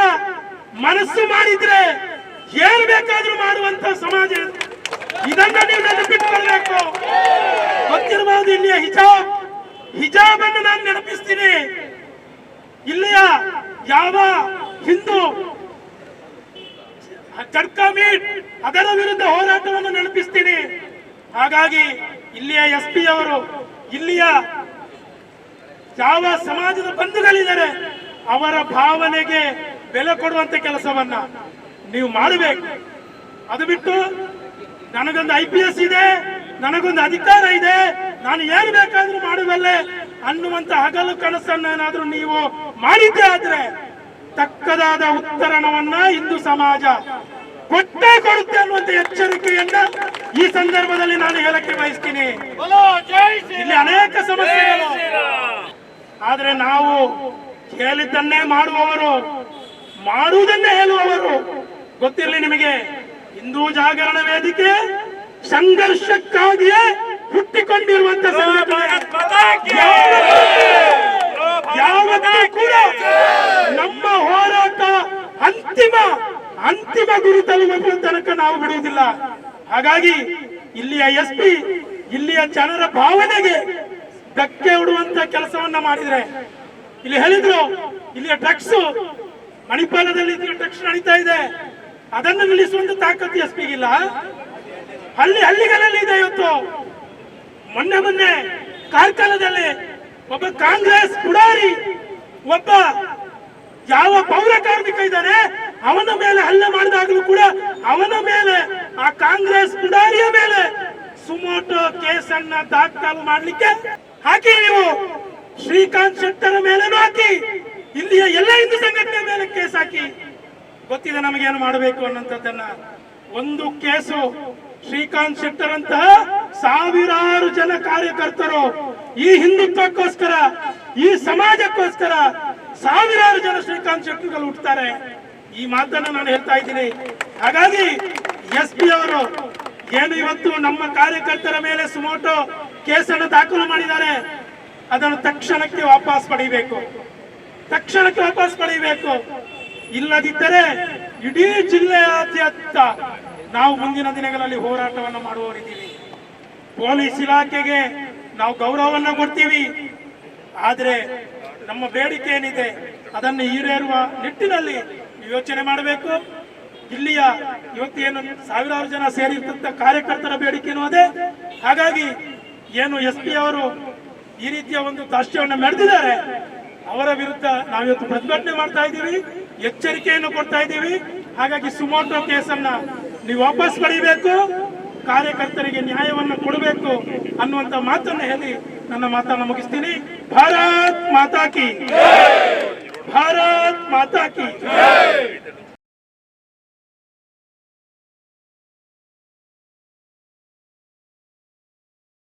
E: ಮನಸ್ಸು ಮಾಡಿದ್ರೆ ಏನ್ ಬೇಕಾದ್ರೂ ಮಾಡುವಂತ ಸಮಾಜ ಇದು. ಇದನ್ನ ನೀವು ನೆನಪಿಟ್ಕೊಳ್ಬೇಕು. ಗೊತ್ತಿರಬಹುದು ಇಲ್ಲಿಯ ಹಿಜಾಬ್. ಹಿಜಾಬ್ ಅನ್ನು ನಾನು ನೆನಪಿಸ್ತೀನಿ. ಇಲ್ಲಿಯ ಯಾವ ಹಿಂದೂ ಚಡ್ಕಾ ಮೀಟ್ ಅದರ ವಿರುದ್ಧ ಹೋರಾಟವನ್ನು ನೆನಪಿಸ್ತೀನಿ. ಹಾಗಾಗಿ ಇಲ್ಲಿಯ ಎಸ್ ಪಿ ಅವರು, ಇಲ್ಲಿಯ ಯಾವ ಸಮಾಜದ ಬಂಧುಗಳಿದ್ದಾರೆ ಅವರ ಭಾವನೆಗೆ ಬೆಲೆ ಕೊಡುವಂತ ಕೆಲಸವನ್ನ ನೀವು ಮಾಡಬೇಕು. ಅದು ಬಿಟ್ಟು ನನಗೊಂದು ಐ ಪಿ ಎಸ್ ಇದೆ ನನಗೊಂದು ಅಧಿಕಾರ ಇದೆ ನಾನು ಏನು ಬೇಕಾದ್ರೂ ಮಾಡುವಲ್ಲೇ ಅನ್ನುವಂತ ಹಗಲು ಕನಸನ್ನ ಏನಾದ್ರೂ ನೀವು ಮಾಡಿದ್ದೆ ಆದ್ರೆ ತಕ್ಕದಾದ ಉತ್ತರಣವನ್ನ ಹಿಂದೂ ಸಮಾಜ ಕೊಟ್ಟೇ ಕೊಡುತ್ತೆ ಅನ್ನುವಂತ ಎಚ್ಚರಿಕೆಯನ್ನ ಈ ಸಂದರ್ಭದಲ್ಲಿ ನಾನು ಹೇಳಕ್ಕೆ ಬಯಸ್ತೀನಿ. ಇಲ್ಲಿ ಅನೇಕ ಸಮಸ್ಯೆಗಳು. ಆದ್ರೆ ನಾವು ಹೇಳಿದ್ದನ್ನೇ ಮಾಡುವವರು, ಮಾಡುವುದನ್ನೇ ಹೇಳುವವರು. ಗೊತ್ತಿರಲಿ ನಿಮಗೆ, ಹಿಂದೂ ಜಾಗರಣ ವೇದಿಕೆ ಸಂಘರ್ಷಕ್ಕಾಗಿಯೇ ಹುಟ್ಟಿಕೊಂಡಿರುವಂತ ಸಂಘಟನೆ. ಕೂಡ ನಮ್ಮ ಹೋರಾಟ ಅಂತಿಮ ಅಂತಿಮ ಗುರಿ ತಲುಪುವ ತನಕ ನಾವು ಬಿಡುವುದಿಲ್ಲ. ಹಾಗಾಗಿ ಇಲ್ಲಿಯ ಎಸ್ ಪಿ ಇಲ್ಲಿಯ ಜನರ ಭಾವನೆಗೆ ಧಕ್ಕೆ ಉಡುವಂತ ಕೆಲಸವನ್ನ ಮಾಡಿದ್ರೆ. ಇಲ್ಲಿ ಹೇಳಿದ್ರು, ಇಲ್ಲಿಯ ಡ್ರಗ್ಸ್ ಮಣಿಪಾಲದಲ್ಲಿ ಡ್ರಗ್ಸ್ ನಡೀತಾ ಇದೆ. ಅದನ್ನು ನಿಲ್ಲಿಸುವಂತ ತಾಕತ್ತು ಎಸ್ ಪಿಗಿಲ್ಲ ಹಳ್ಳಿ ಹಳ್ಳಿಗಳಲ್ಲಿ ಇದೆ ಇವತ್ತು. ಮೊನ್ನೆ ಮೊನ್ನೆ ಕಾರ್ಕಾಲದಲ್ಲಿ ಒಬ್ಬ ಕಾಂಗ್ರೆಸ್ ಪುಡಾರಿ, ಒಬ್ಬ ಯಾವ ಪೌರ ಕಾರ್ಮಿಕ ಇದ್ದಾನೆ ಅವನ ಮೇಲೆ ಹಲ್ಲೆ ಮಾಡಿದಾಗಲೂ ಕೂಡ ಅವನ ಮೇಲೆ, ಆ ಕಾಂಗ್ರೆಸ್ ಪುಡಾರಿಯ ಮೇಲೆ ಸುಮೋಟೋ ಕೇಸನ್ನ ದಾಖಲು ಮಾಡ್ಲಿಕ್ಕೆ ಹಾಕಿ ನೀವು. ಶ್ರೀಕಾಂತ್ ಶೆಟ್ಟರ ಮೇಲೇನೂ ಹಾಕಿ. ಇಲ್ಲಿಯ ಎಲ್ಲ ಹಿಂದೂ ಸಂಘಟನೆ ಮೇಲೆ ಕೇಸ್ ಹಾಕಿ. ಗೊತ್ತಿದೆ ನಮಗೇನು ಮಾಡಬೇಕು ಅನ್ನೋಂಥದ್ದನ್ನ ಒಂದು ಕೇಸು ಶ್ರೀಕಾಂತ್ ಶೆಟ್ಟರ್ ಅಂತ ಸಾವಿರಾರು ಜನ ಕಾರ್ಯಕರ್ತರು ಈ ಹಿಂದುತ್ವಕ್ಕೋಸ್ಕರ, ಈ ಸಮಾಜಕ್ಕೋಸ್ಕರ ಸಾವಿರಾರು ಜನ ಶ್ರೀಕಾಂತ್ ಶೆಟ್ಟರ್ಗಳು ಹುಟ್ಟುತ್ತಾರೆ ಈ ಮಾತನ್ನ ನಾನು ಹೇಳ್ತಾ ಇದ್ದೀನಿ. ಹಾಗಾಗಿ ಎಸ್ ಪಿ ಅವರು, ಏನು ಇವತ್ತು ನಮ್ಮ ಕಾರ್ಯಕರ್ತರ ಮೇಲೆ ಸುಮೋಟೋ ಕೇಸನ್ನು ದಾಖಲು ಮಾಡಿದ್ದಾರೆ. ಅದನ್ನು ತಕ್ಷಣಕ್ಕೆ ವಾಪಸ್ ಪಡಿಬೇಕು ತಕ್ಷಣಕ್ಕೆ ವಾಪಸ್ ಪಡೆಯಬೇಕು. ಇಲ್ಲದಿದ್ದರೆ ಇಡೀ ಜಿಲ್ಲೆಯಾದ್ಯಂತ ನಾವು ಮುಂದಿನ ದಿನಗಳಲ್ಲಿ ಹೋರಾಟವನ್ನು ಮಾಡುವವರಿದ್ದೀವಿ ಪೊಲೀಸ್ ಇಲಾಖೆಗೆ ನಾವು ಗೌರವವನ್ನು ಕೊಡ್ತೀವಿ. ಆದರೆ ನಮ್ಮ ಬೇಡಿಕೆ ಏನಿದೆ, ಅದನ್ನು ಈಡೇರುವ ನಿಟ್ಟಿನಲ್ಲಿ ಯೋಚನೆ ಮಾಡಬೇಕು. ಇಲ್ಲಿಯ ಇವತ್ತೇನು ಸಾವಿರಾರು ಜನ ಸೇರಿರ್ತಕ್ಕ ಕಾರ್ಯಕರ್ತರ ಬೇಡಿಕೆ ಅದೇ. ಹಾಗಾಗಿ ಏನು ಎಸ್ ಪಿ ಅವರು ಈ ರೀತಿಯ ಒಂದು ದಾಷ್ಟ್ಯವನ್ನು ಮೆರೆದಿದ್ದಾರೆ ಅವರ ವಿರುದ್ಧ ನಾವಿವತ್ತು ಪ್ರತಿಭಟನೆ ಮಾಡ್ತಾ ಇದ್ದೀವಿ, ಎಚ್ಚರಿಕೆಯನ್ನು ಕೊಡ್ತಾ ಇದ್ದೀವಿ. ಹಾಗಾಗಿ ಸುಮೋಟೋ ಕೇಸನ್ನ ನೀವು ವಾಪಸ್ ಪಡಿಬೇಕು ಕಾರ್ಯಕರ್ತರಿಗೆ ನ್ಯಾಯವನ್ನು ಕೊಡಬೇಕು ಅನ್ನುವಂತ ಮಾತನ್ನ ಹೇಳಿ ನನ್ನ ಮಾತನ್ನು ಮುಗಿಸ್ತೀನಿ. ಭಾರತ್ ಮಾತಾಕಿ ಭಾರತ್ ಮಾತಾ ಕಿ